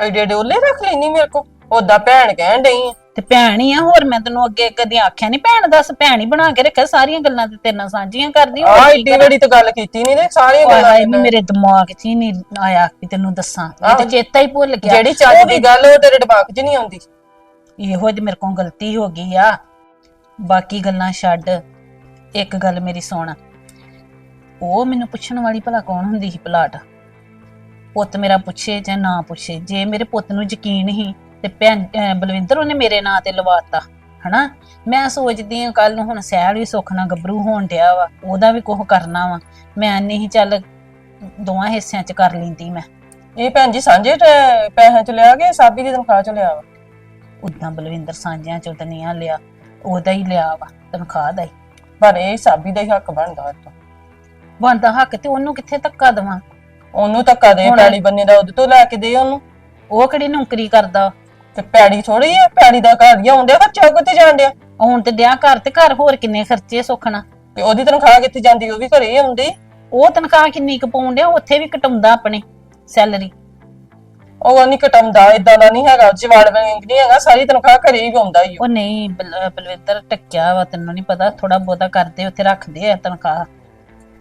ਐਡੇ ਐਡੇ ਉੱਲੇ ਰੱਖ ਲੈਣੀ ਮੇਰੇ ਕੋ ਉਦਾਂ ਭੈਣ ਕਹਿਣ ਡਈ ਆ। ਤੇ ਭੈਣ ਹੀ ਆ ਹੋਰ ਮੈਂ ਤੈਨੂੰ ਅੱਗੇ ਕਦੀ ਆਖਿਆ ਨਹੀਂ ਭੈਣ ਦੱਸ ਭੈਣ ਹੀ ਬਣਾ ਕੇ ਰੱਖਿਆ ਸਾਰੀਆਂ ਗੱਲਾਂ ਤੇ ਤੇਰੇ ਨਾਲ ਸਾਂਝੀਆਂ ਕਰਦੀ ਹੋਰ ਆ ਕੀ ਏਡੀ ਵੱਡੀ ਤਾਂ ਗੱਲ ਕੀਤੀ ਨਹੀਂ ਤੇ ਸਾਰੀਆਂ ਗੱਲਾਂ ਹਾਏ ਨੀ। ਮੇਰੇ ਦਿਮਾਗ 'ਚ ਹੀ ਨਹੀਂ ਆਇਆ ਕਿ ਤੈਨੂੰ ਦੱਸਾਂ। ਇਹ ਤੇ ਚੇਤਾ ਹੀ ਭੁੱਲ ਗਿਆ। ਜਿਹੜੀ ਚੱਜ ਦੀ ਗੱਲ ਉਹ ਤੇਰੇ ਦਿਮਾਗ 'ਚ ਨਹੀਂ ਆਉਂਦੀ। ਇਹੋ ਜਿਹੀ ਮੇਰੇ ਕੋਲ ਗਲਤੀ ਹੋ ਗਈ ਆ। ਬਾਕੀ ਗੱਲਾਂ ਛੱਡ ਇੱਕ ਗੱਲ ਮੇਰੀ ਸੁਣ। ਉਹ ਮੈਨੂੰ ਪੁੱਛਣ ਵਾਲੀ ਭਲਾ ਕੌਣ ਹੁੰਦੀ ਸੀ ਪਲਾਟ? ਪੁੱਤ ਮੇਰਾ ਪੁੱਛੇ ਜਾਂ ਨਾ ਪੁੱਛੇ ਜੇ ਮੇਰੇ ਪੁੱਤ ਨੂੰ ਯਕੀਨ ਹੀ ਤੇ ਭੈਣ ਅਹ ਬਲਵਿੰਦਰ ਉਹਨੇ ਮੇਰੇ ਨਾਂ ਤੇ ਲਵਾਤਾ ਹਨਾ? ਮੈਂ ਸੋਚਦੀ ਹਾਂ ਕੱਲ ਨੂੰ ਹੁਣ ਸਹਿਲ ਵੀ ਸੁੱਖ ਨਾਲ ਗੱਭਰੂ ਹੋਣ ਡਿਆ ਵਾ ਉਹਦਾ ਵੀ ਕੁਝ ਕਰਨਾ ਵਾ। ਮੈਂ ਨਹੀਂ ਚੱਲ ਦੋਵਾਂ ਹਿੱਸਿਆਂ 'ਚ ਕਰ ਲੈਂਦੀ ਮੈਂ। ਇਹ ਭੈਣ ਜੀ ਸਾਂਝੇ ਟ- ਪੈਸਿਆਂ 'ਚ ਲਿਆ ਕੇ ਸਾਬੀ ਦੀ ਤਨਖਾਹ 'ਚ ਲਿਆ ਵਾ? ਉਦਾਂ ਬਲਵਿੰਦਰ ਸਾਂਝਿਆਂ 'ਚੋਂ ਤਾਂ ਨਹੀਂ ਆ ਲਿਆ ਉਹਦਾ ਹੀ ਲਿਆ ਵਾ ਤਨਖਾਹ ਦਾ ਹੀ। ਪਰ ਇਹ ਸਾਬੀ ਦਾ ਹੀ ਹੱਕ ਬਣਦਾ ਇਹ ਤੋਂ। ਬਣਦਾ ਹੱਕ ਤੇ ਉਹਨੂੰ ਕਿੱਥੇ ਧੱਕਾ ਦੇਵਾਂ? ਉਹਨੂੰ ਧੱਕਾ ਦੇ ਹੁਣ- ਪੈੜੀ ਬੰਨੇ ਦਾ ਉਹਦੇ ਤੋਂ ਲੈ ਕੇ ਦੇ ਉਹਨੂੰ। ਉਹ ਕਿਹੜੀ ਨੌਕਰੀ ਕਰਦਾ? ਤੇ ਪੈੜੀ ਥੋੜੀ ਹੈ ਪੈੜੀ ਦਾ ਘਰ ਹੀ ਆਉਂਦੇ ਬੱਚਾ ਕਿੱਥੇ ਜਾਂਦੇ ਹੁਣ ਤੇ ਡਿਆ ਘਰ ਤੇ ਘਰ ਹੋਰ ਕਿੰਨੇ ਖਰਚੇ ਸੁਖਣਾ ਤੇ ਉਹਦੀ ਤਨਖਾਹ ਕਿੱਥੇ ਜਾਂਦੀ ਉਹ ਵੀ ਘਰੇ ਹੀ ਆਉਂਦੀ। ਉਹ ਤਨਖਾਹ ਕਿੰਨੀ ਕੁ ਪਾਉਣ ਡਿਆ ਉੱਥੇ ਵੀ ਕਟਾਉਂਦਾ ਆਪਣੀ ਸੈਲਰੀ ਉਹ ਨਹੀਂ ਕਟਾਉਂਦਾ ਇਦਾਂ ਦਾ ਨਹੀਂ ਹੈਗਾ ਜਵਾੜ ਬੈਂਕ ਨਹੀਂ ਹੈਗਾ ਸਾਰੀ ਤਨਖਾਹ ਘਰੇ ਹੀ ਆਉਂਦਾ ਹੀ ਉਹ ਨਹੀਂ ਬਲ- ਬਲਵਿੰਦਰ ਟੱਕਿਆ ਵਾ ਤੈਨੂੰ ਨਹੀਂ ਪਤਾ ਥੋੜਾ ਬਹੁਤਾ ਕਰਦੇ ਉੱਥੇ ਰੱਖਦੇ ਆ ਤਨਖਾਹ।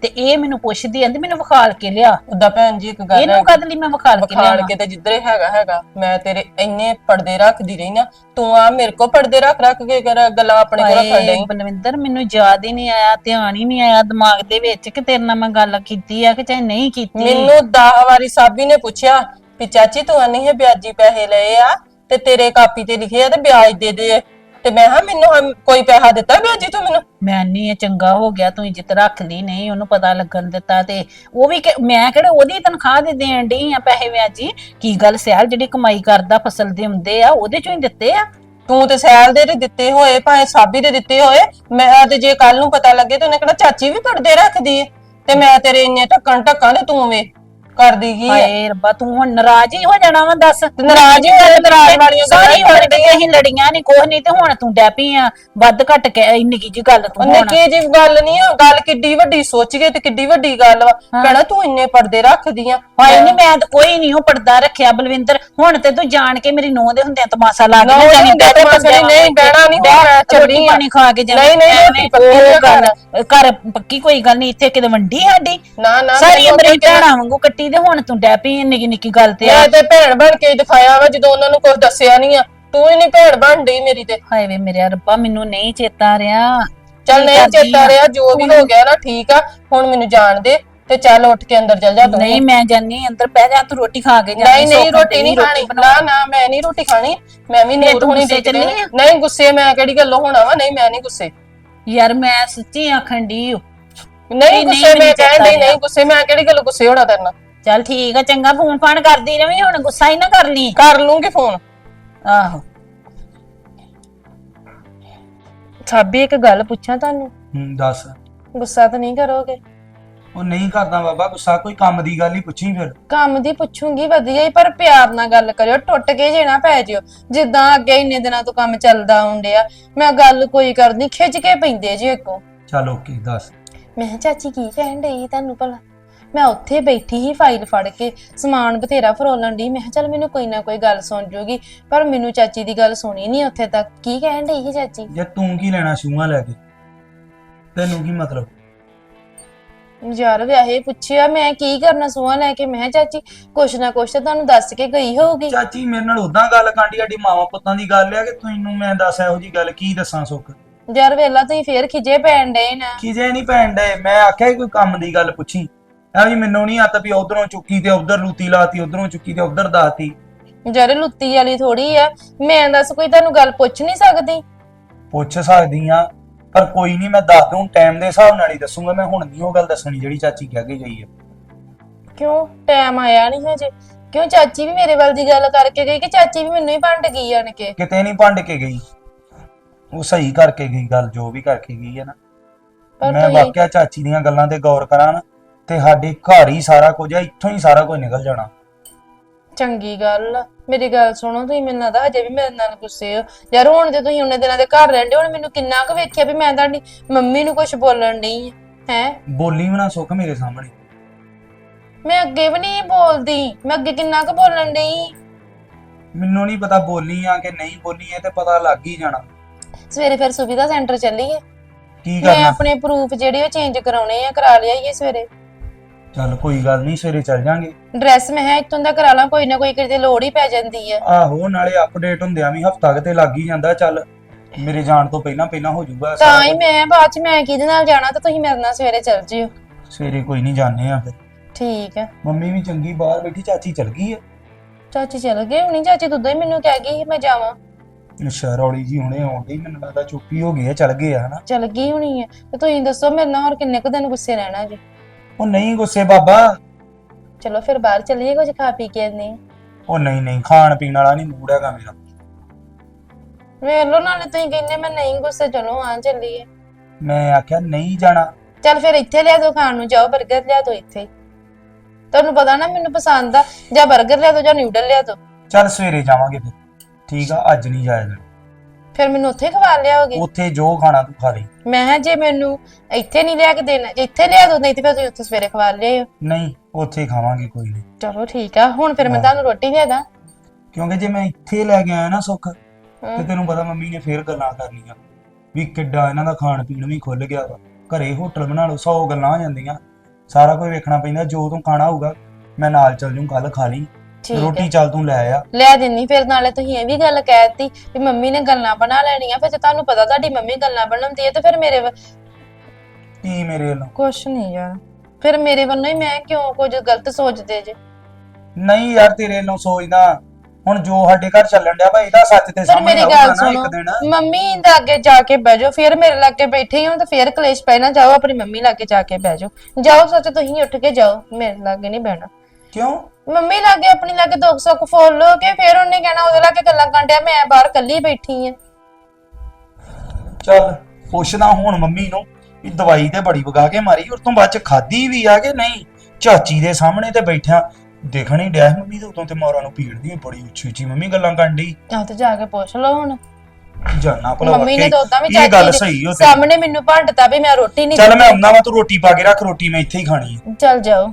ਤੇ ਇਹ ਮੈਨੂੰ ਪੁੱਛਦੀ ਆਂਦੀ ਮੈਨੂੰ ਵਿਖਾਲ ਕੇ ਲਿਆ। ਉਦਾਂ ਭੈਣ ਜੀ ਇੱਕ ਗੱਲ ਇਹਨੂੰ ਕਦ ਲਈ ਮੈਂ ਵਿਖਾਲ ਕੇ ਲਿਆ ਕੇ ਤੇ ਜਿੱਧਰੇ ਹੈਗਾ ਹੈਗਾ। ਮੈਂ ਤੇਰੇ ਇੰਨੇ ਪਰਦੇ ਰੱਖਦੀ ਰਹੀ ਨਾ ਤੂੰ ਆ ਮੇਰੇ ਕੋ ਪਰਦੇ ਰੱਖ ਰੱਖ ਕੇ ਕਰ ਗੱਲਾਂ ਆਪਣੇ ਕੋਲ ਰੱਖਣ ਹਾਏ ਬਲਵਿੰਦਰ ਮੈਨੂੰ ਯਾਦ ਹੀ ਨਹੀਂ ਆਇਆ ਧਿਆਨ ਹੀ ਨਹੀਂ ਆਇਆ ਦਿਮਾਗ ਦੇ ਵਿੱਚ ਕਿ ਤੇਰੇ ਨਾਲ ਮੈਂ ਗੱਲ ਕੀਤੀ ਆ ਕਿ ਚਾਹੇ ਨਹੀਂ ਕੀਤੀ। ਮੈਨੂੰ 10 ਵਾਰੀ ਸਾਬੀ ਨੇ ਪੁੱਛਿਆ ਵੀ ਚਾਚੀ ਤੂੰ ਅਨੀ ਹੈ ਵਿਆਜੀ ਪੈਸੇ ਲਏ ਆ ਤੇ ਤੇਰੇ ਕਾਪੀ ਤੇ ਲਿਖੇ ਆ ਤੇ ਵਿਆਜ ਦੇ ਦੇ। ਤੇ ਮੈਂ ਹਾਂ ਮੈਨੂੰ ਹਮ- ਕੋਈ ਪੈਸਾ ਦਿੱਤਾ ਵਿਆਜੀ ਤੂੰ ਮੈਨੂੰ? ਮੈਂ ਨਹੀਂ ਇਹ ਚੰਗਾ ਹੋ ਗਿਆ ਤੂੰ ਇੱਜ਼ਤ ਰੱਖ ਲਈ ਨਹੀਂ ਉਹਨੂੰ ਪਤਾ ਲੱਗਣ ਦਿੱਤਾ ਤੇ ਉਹ ਵੀ ਕਿ- ਮੈਂ ਕਿਹੜੇ ਉਹਦੀ ਤਨਖਾਹ ਦੇ ਦੇਣ ਡਈ ਆ ਪੈਸੇ ਵਿਆਜੀ ਕੀ ਗੱਲ ਸਿਆਲ ਜਿਹੜੀ ਕਮਾਈ ਕਰਦਾ ਫਸਲ ਦੇ ਹੁੰਦੇ ਆ ਉਹਦੇ ਚੋਂ ਹੀ ਦਿੱਤੇ ਆ? ਤੂੰ ਤੇ ਸੈਲ ਦੇ ਤੇ ਦਿੱਤੇ ਹੋਏ ਭਾਵੇਂ ਸਾਬੀ ਦੇ ਦਿੱਤੇ ਹੋਏ ਮੈਂ ਤੇ ਜੇ ਕੱਲ ਨੂੰ ਪਤਾ ਲੱਗੇ ਤੇ ਉਹਨੇ ਕਿਹੜਾ ਚਾਚੀ ਵੀ ਪਰਦੇ ਰੱਖਦੀ ਏ। ਤੇ ਮੈਂ ਤੇਰੇ ਇੰਨੇ ਢੱਕਣ ਢੱਕਾਂ ਤੇ ਤੂੰ ਵੇ। ਕਰਦੀ ਕੀ ਹੈ ਹਾਏ ਰੱਬਾ ਤੂੰ ਹੁਣ ਨਾਰਾਜ਼ ਹੀ ਹੋ ਜਾਣਾ ਵਾ ਦੱਸ। ਨਾਰਾਜ਼ ਹੀ ਹੋਇਆ, ਨਾਰਾਜ਼ ਵਾਲੀਆਂ ਗੱਲਾਂ ਸਾਰੀ ਹੀ ਉਮਰ ਤੇ ਅਸੀਂ ਲੜੀਆਂ ਨਹੀਂ ਕੁਛ ਨਹੀਂ ਤੇ ਹੁਣ ਤੂੰ ਡੈ ਪਈ ਆ ਵੱਧ ਘੱਟ ਕੇ ਨਿੱਕੀ ਜੀ ਗੱਲ ਤੂੰ ਹੁਣ? ਨਿੱਕੀ ਜੀ ਗੱਲ ਨਹੀਂ ਆ ਗੱਲ ਕਿੱਡੀ ਵੱਡੀ ਸੋਚ ਗਏ ਤੇ ਕਿੱਡੀ ਵੱਡੀ ਗੱਲ ਵਾ। ਭੈਣਾ ਤੂੰ ਇੰਨੇ ਪਰਦੇ ਰੱਖਦੀ ਆ। ਹਾਏ ਨਹੀਂ ਮੈਂ ਤਾਂ ਕੋਈ ਨਹੀਂ ਉਹ ਪਰਦਾ ਰੱਖਿਆ ਬਲਵਿੰਦਰ। ਹੁਣ ਤੇ ਤੂੰ ਜਾਣ ਕੇ ਮੇਰੀ ਨੂੰਹ ਦੇ ਹੁੰਦਿਆਂ ਤਮਾਸ਼ਾ ਲਾ ਕੇ ਨਾ, ਜਾ ਤਮਾਸ਼ਾ ਨਹੀਂ, ਨਹੀਂ, ਬਹਿਣਾ ਨਹੀਂ, ਹੁਣ ਚੱਲੀ ਆ। ਪਾਣੀ ਖਾ ਕੇ ਜਾਣਾ ਨਹੀਂ, ਨਹੀਂ, ਰੋਟੀ ਪੱਕੀ ਆ? ਗੱਲ ਘਰ ਪੱਕੀ ਕੋਈ ਗੱਲ ਨਹੀਂ ਇੱਥੇ ਕਿਤੇ ਵੰਡੀ ਸਾਡੀ। ਨਾ ਨਾ ਸਾਰੀ ਮੈਨੂੰ ਉਮਰ ਭੈਣਾਂ ਵਾਂਗੂ ਕੱਟੀ ਤੇ ਹੁਣ ਤੂੰ ਡੈ ਪਈ ਨਿੱਕੀ ਨਿੱਕੀ ਗੱਲ ਤੇ ਆ। ਮੈਂ ਤੇ ਭੈਣ ਬਣ ਕੇ ਹੀ ਦਿਖਾਇਆ ਵਾ ਜਦੋਂ ਉਹਨਾਂ ਨੂੰ ਕੁਝ ਦੱਸਿਆ ਨਹੀਂ ਆ। ਤੂੰ ਹੀ ਨਹੀਂ ਭੈਣ ਬਣ ਡਈ ਮੇਰੀ ਤੇ। ਹਾਏ ਵੇ ਮੇਰੇ ਰੱਬਾ ਮੈਨੂੰ ਨਹੀਂ ਚੇਤਾ ਰਿਹਾ। ਚੱਲ ਕੀ ਨਹੀਂ ਕਰਦੀ ਚੇਤਾ ਆ? ਰਿਹਾ ਜੋ ਵੀ ਹੋ ਗਿਆ ਨਾ ਠੀਕ ਆ ਹੁਣ ਮੈਨੂੰ ਜਾਣ ਦੇ ਤੇ ਚੱਲ ਉੱਠ ਕੇ ਅੰਦਰ ਚੱਲ ਜਾ ਤੂੰ ਨਹੀਂ ਮੈਂ ਜਾਨੀ ਅੰਦਰ ਬਹਿ ਜਾ ਤੂੰ ਰੋਟੀ ਖਾ ਕੇ ਜਾ ਨਹੀਂ ਨਹੀਂ ਰੋਟੀ ਨਹੀਂ ਖਾਣੀ। ਨਾ ਨਾ ਮੈਂ ਨਹੀਂ ਰੋਟੀ ਖਾਣੀ ਮੈਂ ਵੀ ਨੂਰ ਤੂੰ ਹੋਣੀ ਗੁੱਸੇ ਚ ਦੇਖਦੀ ਨਹੀਂ ਆ? ਨਹੀਂ ਗੁੱਸੇ ਮੈਂ ਕਿਹੜੀ ਗੱਲੋਂ ਹੋਣਾ ਵਾ? ਨਹੀਂ ਮੈਂ ਨਹੀਂ ਗੁੱਸੇ। ਯਾਰ ਮੈਂ ਸੱਚੀ ਆਖਣ ਦੀ ਨਹੀਂ ਨਹੀਂ, ਗੁੱਸੇ ਮੈਨੂੰ ਮੈਂ ਰਿਹਾ। ਨਹੀਂ ਗੁੱਸੇ ਮੈਂ ਕਿਹੜੀ ਗੱਲ ਗੁੱਸੇ ਹੋਣਾ ਤੇਰੇ ਨਾਲ? ਚੱਲ ਠੀਕ ਆ ਚੰਗਾ ਫੋਨ ਫਾਨ ਕਰਦੀ ਰਵੀ ਹੁਣ ਗੁੱਸਾ ਹੀ ਨਾ ਕਰ ਲਈ ਕਰ ਲੂੰਗੀ ਫੋਨ। ਆਹੋ। ਸਾਬੀ ਇੱਕ ਗੱਲ ਪੁੱਛਾਂ ਤੁਹਾਨੂੰ? ਹੂੰ ਦੱਸ। ਗੁੱਸਾ ਤਾਂ ਨਹੀਂ ਕਰੋਗੇ? ਉਹ ਨਹੀਂ ਕਰਦਾ ਬਾਬਾ ਗੁੱਸਾ ਕੋਈ ਕੰਮ ਦੀ ਗੱਲ ਹੀ ਪੁੱਛੀ ਫਿਰ। ਕੰਮ ਦੀ ਪੁੱਛੂੰਗੀ ਵਧੀਆ ਹੀ ਪਰ ਪਿਆਰ ਨਾਲ ਗੱਲ ਕਰਿਓ ਟੁੱਟ ਕੇ ਜੇ ਨਾ ਪੈ ਜਿਓ। ਜਿੱਦਾਂ ਅੱਗੇ ਇੰਨੇ ਦਿਨਾਂ ਤੋਂ ਕੰਮ ਚੱਲਦਾ ਆਉਂਦਿਆ ਮੈਂ ਗੱਲ ਕੋਈ ਕਰਨੀ ਖਿੱਚ ਕੇ ਪੈਂਦੇ ਜੀ ਇੱਕੋ ਚੱਲ ਓਕੇ ਦੱਸ। ਮੈਂ ਕਿਹਾ, ਚਾਚੀ ਕੀ ਕਹਿਣ ਡਈ ਤੁਹਾਨੂੰ ਭਲਾ? ਮੈਂ ਉੱਥੇ ਬੈਠੀ ਹੀ ਫਾਈਲ ਫੜ ਕੇ ਸਮਾਨ ਬਥੇਰਾ ਫਰੋਲਣ ਦੀ ਮੈਂ ਕਿਹਾ, ਚੱਲ ਮੈਨੂੰ ਕੋਈ ਨਾ ਕੋਈ ਗੱਲ ਸੁਣ ਜੂਗੀ ਪਰ ਮੈਨੂੰ ਚਾਚੀ ਦੀ ਗੱਲ ਸੁਣੀ ਨਹੀਂ ਉੱਥੇ ਤੱਕ। ਕੀ ਕਹਿਣ ਡਈ ਸੀ ਚਾਚੀ? ਜੇ ਤੂੰ ਕੀ ਲੈਣਾ ਸ਼ੂਆਂ ਲੈ ਕੇ? ਤੈਨੂੰ ਕੀ ਮਤਲਬ? ਯਾਰ ਵਿਆਹੇ ਪੁੱਛਿਆ ਮੈਂ ਕੀ ਕਰਨਾ ਸੂਹਾ ਲੈ ਕੇ? ਮੈਂ ਕਿਹਾ, ਚਾਚੀ ਕੁਛ ਨਾ ਕੁਛ ਤਾਂ ਤੁਹਾਨੂੰ ਦੱਸ ਕੇ ਗਈ ਹੋਊਗੀ। ਚਾਚੀ ਮੇਰੇ ਨਾਲ ਉਦਾਂ ਗੱਲ ਕਾਂਡੀ ਸਾਡੀ ਮਾਵਾਂ ਪੁੱਤਾਂ ਦੀ ਗੱਲ ਆ ਕਿ ਤੈਨੂੰ ਮੈਂ ਦੱਸ ਇਹੋ ਜੀ ਗੱਲ ਕੀ ਦੱਸਾਂ ਸੁੱਖ? ਯਾਰ ਵੇਲਾ ਤੁਸੀਂ ਫੇਰ ਖਿਜੇ ਪੈਣ ਡਏ ਨਾ। ਕਿਜੇ ਨਹੀਂ ਭੈਣ ਡੇ ਮੈਂ ਆਖਿਆ ਸੀ ਕੋਈ ਕੰਮ ਦੀ ਗੱਲ ਪੁੱਛੀ। ਆ ਵੀ ਮੈਨੂੰ ਨਹੀਂ ਆਤ ਵੀ ਉਧਰੋਂ ਚੁੱਕੀ ਤੇ ਉਧਰ ਲੂਤੀ ਲਾਤੀ ਉਧਰੋਂ ਚੁੱਕੀ ਤੇ ਉਧਰ ਦਾਤੀ। ਯਾਰ ਲੁੱਤੀ ਵਾਲੀ ਥੋੜੀ ਆ ਮੈਂ ਦੱਸ ਕੋਈ ਤੁਹਾਨੂੰ ਗੱਲ ਪੁੱਛ ਨਹੀਂ ਸਕਦੀ? ਪੁੱਛ ਸਕਦੀ ਆ ਪਰ ਕੋਈ ਨਹੀਂ ਮੈਂ ਦੱਸ ਦੂੰ ਟਾਈਮ ਦੇ ਹਿਸਾਬ ਨਾਲ ਹੀ ਦੱਸੂਗਾ ਮੈਂ ਹੁਣ ਨਹੀਂ ਉਹ ਗੱਲ ਦੱਸਣੀ ਜਿਹੜੀ ਚਾਚੀ ਕਹਿ ਕੇ ਗਈ ਹੈ ਕਿਉਂ? ਟਾਈਮ ਆਇਆ ਨਹੀਂ ਹਜੇ। ਕਿਉਂ ਚਾਚੀ ਵੀ ਮੇਰੇ ਵੱਲ ਦੀ ਗੱਲ ਕਰਕੇ ਗਈ ਕਿ ਚਾਚੀ ਵੀ ਮੈਨੂੰ ਹੀ ਭੰਡ ਗਈ ਆਣ ਕੇ ਕਿਤੇ ਨਹੀਂ ਭੰਡ ਕੇ ਗਈ। ਉਹ ਸਹੀ ਕਰਕੇ ਗਈ ਗੱਲ ਜੋ ਵੀ ਕਰਕੇ ਗਈ ਹੈ ਨਾ। ਪਰ ਮੈਂ ਤੁਸੀਂ ਵਾਕਿਆ ਚਾਚੀ ਦੀਆਂ ਗੱਲਾਂ ਤੇ ਗੌਰ ਕਰਾਂ ਨਾ ਤੇ ਸਾਡੇ ਘਰ ਹੀ ਸਾਰਾ ਕੁਝ ਆ ਇੱਥੋਂ ਹੀ ਸਾਰਾ ਕੁਝ ਨਿਕਲ ਜਾਣਾ। ਚੰਗੀ ਗੱਲ ਆ। ਮੇਰੀ ਗੱਲ ਸੁਣੋ ਤੁਸੀਂ ਮੈਨੂੰ ਲੱਗਦਾ ਹਜੇ ਵੀ ਮੇਰੇ ਨਾਲ ਗੁੱਸੇ ਹੋ। ਯਾਰ ਹੁਣ ਜੇ ਤੁਸੀਂ ਉਹਨੇ ਦਿਨਾਂ ਦੇ ਘਰ ਰਹਿੰਦੇ ਹੁਣ ਮੈਨੂੰ ਕਿੰਨਾ ਕੁ ਵੇਖਿਆ ਵੀ ਮੈਂ ਤੁਹਾਡੀ ਮੰਮੀ ਨੂੰ ਕੁਝ ਬੋਲਣ ਨਹੀਂ ਹੈ? ਬੋਲੀ ਵੀ ਨਾ ਸੁੱਖ ਮੇਰੇ ਸਾਹਮਣੇ। ਮੈਂ ਅੱਗੇ ਵੀ ਨਹੀਂ ਬੋਲਦੀ। ਮੈਂ ਅੱਗੇ ਕਿੰਨਾ ਕੁ ਬੋਲਣ ਨਹੀਂ ਮੈਨੂੰ ਨਹੀਂ ਪਤਾ ਬੋਲੀ ਆ ਕਿ ਨਹੀਂ ਬੋਲੀ ਇਹ ਤੇ ਪਤਾ ਲੱਗ ਹੀ ਜਾਣਾ। ਸਵੇਰੇ ਫਿਰ ਸੁਵਿਧਾ ਸੈਂਟਰ ਚੱਲੀਏ। ਕੀ ਮੈਂ ਕਰਨਾ ਆਪਣੇ ਪ੍ਰੂਫ ਜਿਹੜੇ ਉਹ ਚੇਂਜ ਕਰਾਉਣੇ ਆ ਕਰਾ ਲਿਆਈਏ ਸਵੇਰੇ। ਚੱਲ ਕੋਈ ਗੱਲ ਨਹੀਂ ਸਵੇਰੇ ਚੱਲ ਜਾਾਂਗੇ। ਡਰੈਸ ਮੈਂ ਹੈ ਇੱਥੋਂ ਦਾ ਕਰਾ ਲਾਂ ਕੋਈ ਨਾ ਕੋਈ ਕਿਤੇ ਲੋੜ ਹੀ ਪੈ ਜਾਂਦੀ ਆ। ਆਹੋ ਨਾਲੇ ਅਪਡੇਟ ਹੁੰਦਿਆਂ ਵੀ ਹਫਤਾ ਕਿਤੇ ਲੱਗ ਹੀ ਜਾਂਦਾ ਚੱਲ ਮੇਰੇ ਜਾਣ ਤੋਂ ਪਹਿਲਾਂ ਪਹਿਲਾਂ ਹੋ ਜਾਊਗਾ ਤਾਂ ਹੀ। ਮੈਂ ਬਾਅਦ ਚ ਮੈਂ ਕਿਹਦੇ ਨਾਲ ਜਾਣਾ ਤਾਂ ਤੁਸੀਂ ਮੇਰੇ ਨਾਲ ਸਵੇਰੇ ਚੱਲ ਜਿਓ। ਸਵੇਰੇ ਕੋਈ ਨਹੀਂ ਜਾਣੇ ਆ ਫਿਰ। ਠੀਕ ਹੈ ਮੰਮੀ ਵੀ ਚੰਗੀ ਬਾਹਰ ਬੈਠੀ ਚਾਚੀ ਚਲ ਗਈ ਹੈ ਚਾਚੀ ਚਲ ਗਏ ਹੁਣੀ ਚਾਚੀ ਦੁੱਧ ਹੀ ਮੈਨੂੰ ਕਹਿ ਗਈ ਸੀ ਮੈਂ ਜਾਵਾਂ। ਅੱਛਾ ਰੌਲੀ ਜੀ ਹੁਣੇ ਡਈ ਮੈਨੂੰ ਲੱਗਦਾ ਚੁੱਪੀ ਹੋ ਗਈ ਹੈ ਚਲ ਗਏ ਆ ਹਨਾ। ਚਲ ਗਈ ਹੁਣੀ ਹੈ ਤੇ ਤੁਸੀਂ ਦੱਸੋ ਮੇਰੇ ਨਾਲ ਹੋਰ ਕਿੰਨੇ ਕੁ ਦਿਨ ਗੁੱਸੇ ਰਹਿਣਾ ਜੀ? ਉਹ ਨਹੀਂ ਗੁੱਸੇ ਬਾਬਾ। ਚਲੋ ਫਿਰ ਬਾਹਰ ਚੱਲੀਏ ਕੁਝ ਖਾ ਪੀ ਕੇ ਆਨੇ ਉਹ ਨਹੀਂ ਨਹੀਂ ਖਾਣ ਪੀਣ ਵਾਲਾ ਨਹੀਂ ਮੂਡ ਹੈਗਾ ਮੇਰਾ। ਵੇਖ ਲਓ ਨਾਲੇ ਤੁਸੀਂ ਕਹਿੰਦੇ ਮੈਂ ਨਹੀਂ ਗੁੱਸੇ ਚਲੋ ਆ ਚੱਲੀਏ। ਮੈਂ ਆਖਿਆ ਨਹੀਂ ਜਾਣਾ। ਚੱਲ ਫਿਰ ਇੱਥੇ ਲਿਆ ਦੋ ਖਾਣ ਨੂੰ ਜਾਓ 버ਗਰ ਲਿਆ ਦੋ ਇੱਥੇ। ਤੁਹਾਨੂੰ ਪਤਾ ਨਾ ਮੈਨੂੰ ਪਸੰਦ ਆ ਜਾਂ 버ਗਰ ਲਿਆ ਦੋ ਜਾਂ ਨਿਊਡਲ ਲਿਆ ਦੋ ਚੱਲ ਸਵੇਰੇ ਜਾਵਾਂਗੇ ਫਿਰ। ਠੀਕ ਆ ਅੱਜ ਨਹੀਂ ਜਾਇਆ ਜਾਣਾ। ਫਿਰ ਮੈਨੂੰ ਉੱਥੇ ਖਵਾ ਲਿਆਓਗੇ? ਉੱਥੇ ਜੋ ਖਾਣਾ ਤੂੰ ਖਾ ਲਈ। ਮੈਂ ਕਿਹਾ ਜੇ ਮੈਨੂੰ ਇੱਥੇ ਨਹੀਂ ਲਿਆ ਕੇ ਦੇਣਾ ਜੇ ਇੱਥੇ ਲਿਆ ਦੋ ਨਹੀਂ ਤੇ ਫਿਰ ਤੁਸੀਂ ਉੱਥੇ ਸਵੇਰੇ ਖਵਾ ਲਿਆਓ ਨਹੀਂ ਉੱਥੇ ਹੀ ਖਾਵਾਂਗੇ ਕੋਈ ਨਹੀਂ। ਚਲੋ ਠੀਕ ਆ ਹੁਣ ਫਿਰ ਮੈਂ। ਤੁਹਾਨੂੰ ਰੋਟੀ ਲਿਆ ਦਾਂ। ਕਿਉਂਕਿ ਜੇ ਮੈਂ ਇੱਥੇ ਲੈ ਕੇ ਆਇਆ ਨਾ ਸੁੱਖ ਤੇ। ਤੈਨੂੰ ਪਤਾ ਮੰਮੀ ਨੇ ਫੇਰ ਗੱਲਾਂ ਕਰਨੀਆਂ। ਵੀ ਕਿੱਡਾ ਇਹਨਾਂ ਦਾ ਖਾਣ ਪੀਣ ਵੀ ਖੁੱਲ ਗਿਆ ਵਾ। ਘਰੇ ਹੋਟਲ ਬਣਾ ਲਓ 100 ਗੱਲਾਂ ਹੋ ਜਾਂਦੀਆਂ। ਸਾਰਾ ਕੁਝ ਵੇਖਣਾ ਪੈਂਦਾ ਜੋ ਤੂੰ ਖਾਣਾ ਹੋਊਗਾ ਮੈਂ ਨਾਲ ਚੱਲ ਜੂ ਕੱਲ ਖਾ ਲਈ। ਠੀਕ ਰੋਟੀ ਹੈ। ਚੱਲ ਤੂੰ ਲੈ ਆ। ਲੈ ਦਿੰਨੀ ਫਿਰ ਨਾਲੇ ਤੁਸੀਂ ਇਹ ਵੀ ਗੱਲ ਕਹਿਤੀ ਵੀ ਮੰਮੀ ਨੇ ਗੱਲਾਂ ਬਣਾ ਲੈਣੀਆਂ ਫਿਰ ਜੇ ਤੁਹਾਨੂੰ ਪਤਾ ਤੁਹਾਡੀ ਮੰਮੀ ਗੱਲਾਂ ਬਣਾਉਂਦੀ ਹੈ ਤੇ ਫਿਰ ਮੇਰੇ ਕੀ ਮੇਰੇ ਵੱਲੋਂ। ਕੁਛ ਨਹੀਂ ਯਾਰ। ਫਿਰ ਮੇਰੇ ਵੱਲੋਂ ਹੀ ਮੈਂ ਕਿਉਂ ਕੁਝ ਗਲਤ ਸੋਚਦੇ ਜੇ? ਨਹੀਂ ਯਾਰ ਤੇਰੇ ਵੱਲੋਂ ਸੋਚਦਾ। ਹੁਣ ਜੋ ਸਾਡੇ ਘਰ ਚੱਲਣ ਡਿਆ ਵਾ ਇਹਦਾ ਸੱਚ ਤੇ ਪਰ ਸਾਹਮਣੇ ਮੇਰੀ ਗੱਲ ਨਾ ਸੁਣੋ ਇੱਕ ਦਿਨ। ਮੰਮੀ ਦੇ ਅੱਗੇ ਜਾ ਕੇ ਬਹਿ ਜਾਓ ਫਿਰ ਮੇਰੇ ਲਾਗੇ ਬੈਠੇ ਹੋ ਤਾਂ ਫਿਰ ਕਲੇਸ਼ ਪੈਣਾ ਜਾਓ ਆਪਣੀ ਮੰਮੀ ਲਾਗੇ ਜਾ ਕੇ ਬਹਿ ਜਾਓ। ਜਾਓ ਸੱਚ ਤੁਸੀਂ ਉੱਠ ਕੇ ਜਾਓ ਮੇਰੇ ਲਾਗੇ ਨਹੀਂ ਬਹਿਣਾ। ਕਿਉਂ? ਮੰਮੀ ਲਾਗੇ ਆਪਣੀ ਲਾਗੇ ਦੁੱਖ ਸੁੱਖ ਫੋਲ ਲੋ ਕੇ ਫਿਰ ਉਹਨੇ ਕਹਿਣਾ ਉਹਦੇ ਲਾਗੇ ਗੱਲਾਂ ਕਾਂਡਿਆ ਮੈਂ ਬਾਹਰ ਕੱਲੀ ਬੈਠੀ ਆ। ਚੱਲ ਪੁੱਛਦਾ ਹੁਣ ਮੰਮੀ ਨੂੰ ਵੀ ਦਵਾਈ ਤੇ ਬੜੀ ਵਗਾ ਕੇ ਮਾਰੀ ਉਸ ਤੋਂ ਬਾਅਦ ਚ ਖਾਦੀ ਵੀ ਆ ਕਿ ਨਹੀਂ? ਚਾਚੀ ਦੇ ਸਾਹਮਣੇ ਤੇ ਬੈਠਿਆ ਦੇਖਣ ਹੀ ਡਿਆ ਸੀ ਮੰਮੀ ਤੇ ਉਦੋਂ ਤੇ ਮਾਰਾਂ ਨੂੰ ਪੀੜਦੀ ਬੜੀ ਉੱਚੀ ਉੱਚੀ ਮੰਮੀ ਗੱਲਾਂ ਕਰਨ ਡਈ। ਆਹ ਤੇ ਜਾ ਕੇ ਪੁੱਛ ਲਓ ਹੁਣ। ਜਾਨਾ ਭਲਾ ਮੰਮੀ ਨੇ ਵਾਕਈ। ਤਾਂ ਉਦਾਂ ਵੀ ਇਹ ਗੱਲ ਚਾਚੀ ਸਹੀ ਦੇ ਹੋ ਤੇਰੀ। ਸਾਹਮਣੇ ਮੈਨੂੰ ਭੰਡਤਾ ਵੀ ਮੈਂ ਰੋਟੀ ਨਹੀਂ ਚੱਲ ਮੈਂ ਆਉਣਾ ਵਾ ਤੂੰ ਰੋਟੀ ਪਾ ਕੇ ਰੱਖ ਰੋਟੀ ਮੈਂ ਇੱਥੇ ਹੀ ਖਾਣੀ ਹੈ ਚੱਲ ਜਾਓ।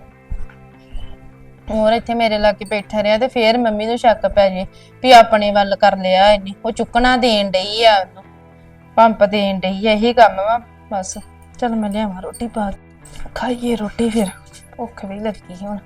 ਹੋਰ ਇੱਥੇ ਮੇਰੇ ਲਾਗੇ ਬੈਠਾ ਰਿਹਾ ਤੇ ਫੇਰ ਮੰਮੀ ਨੂੰ ਸ਼ੱਕ ਪੈ ਜੇ ਵੀ ਆਪਣੇ ਵੱਲ ਕਰ ਲਿਆ ਇਹਨੇ। ਉਹ ਚੁੱਕਣਾ ਦੇਣ ਡਈ ਆ ਉਹਨੂੰ। ਪੰਪ ਦੇਣ ਡਈ ਆ, ਇਹੀ ਕੰਮ ਵਾ। ਬਸ, ਚਲ ਮੈਂ ਲਿਆਵਾਂ ਰੋਟੀ ਪਾ ਖਾਈਏ ਰੋਟੀ ਫਿਰ। ਭੁੱਖ ਵੀ ਲੱਗੀ ਹੁਣ।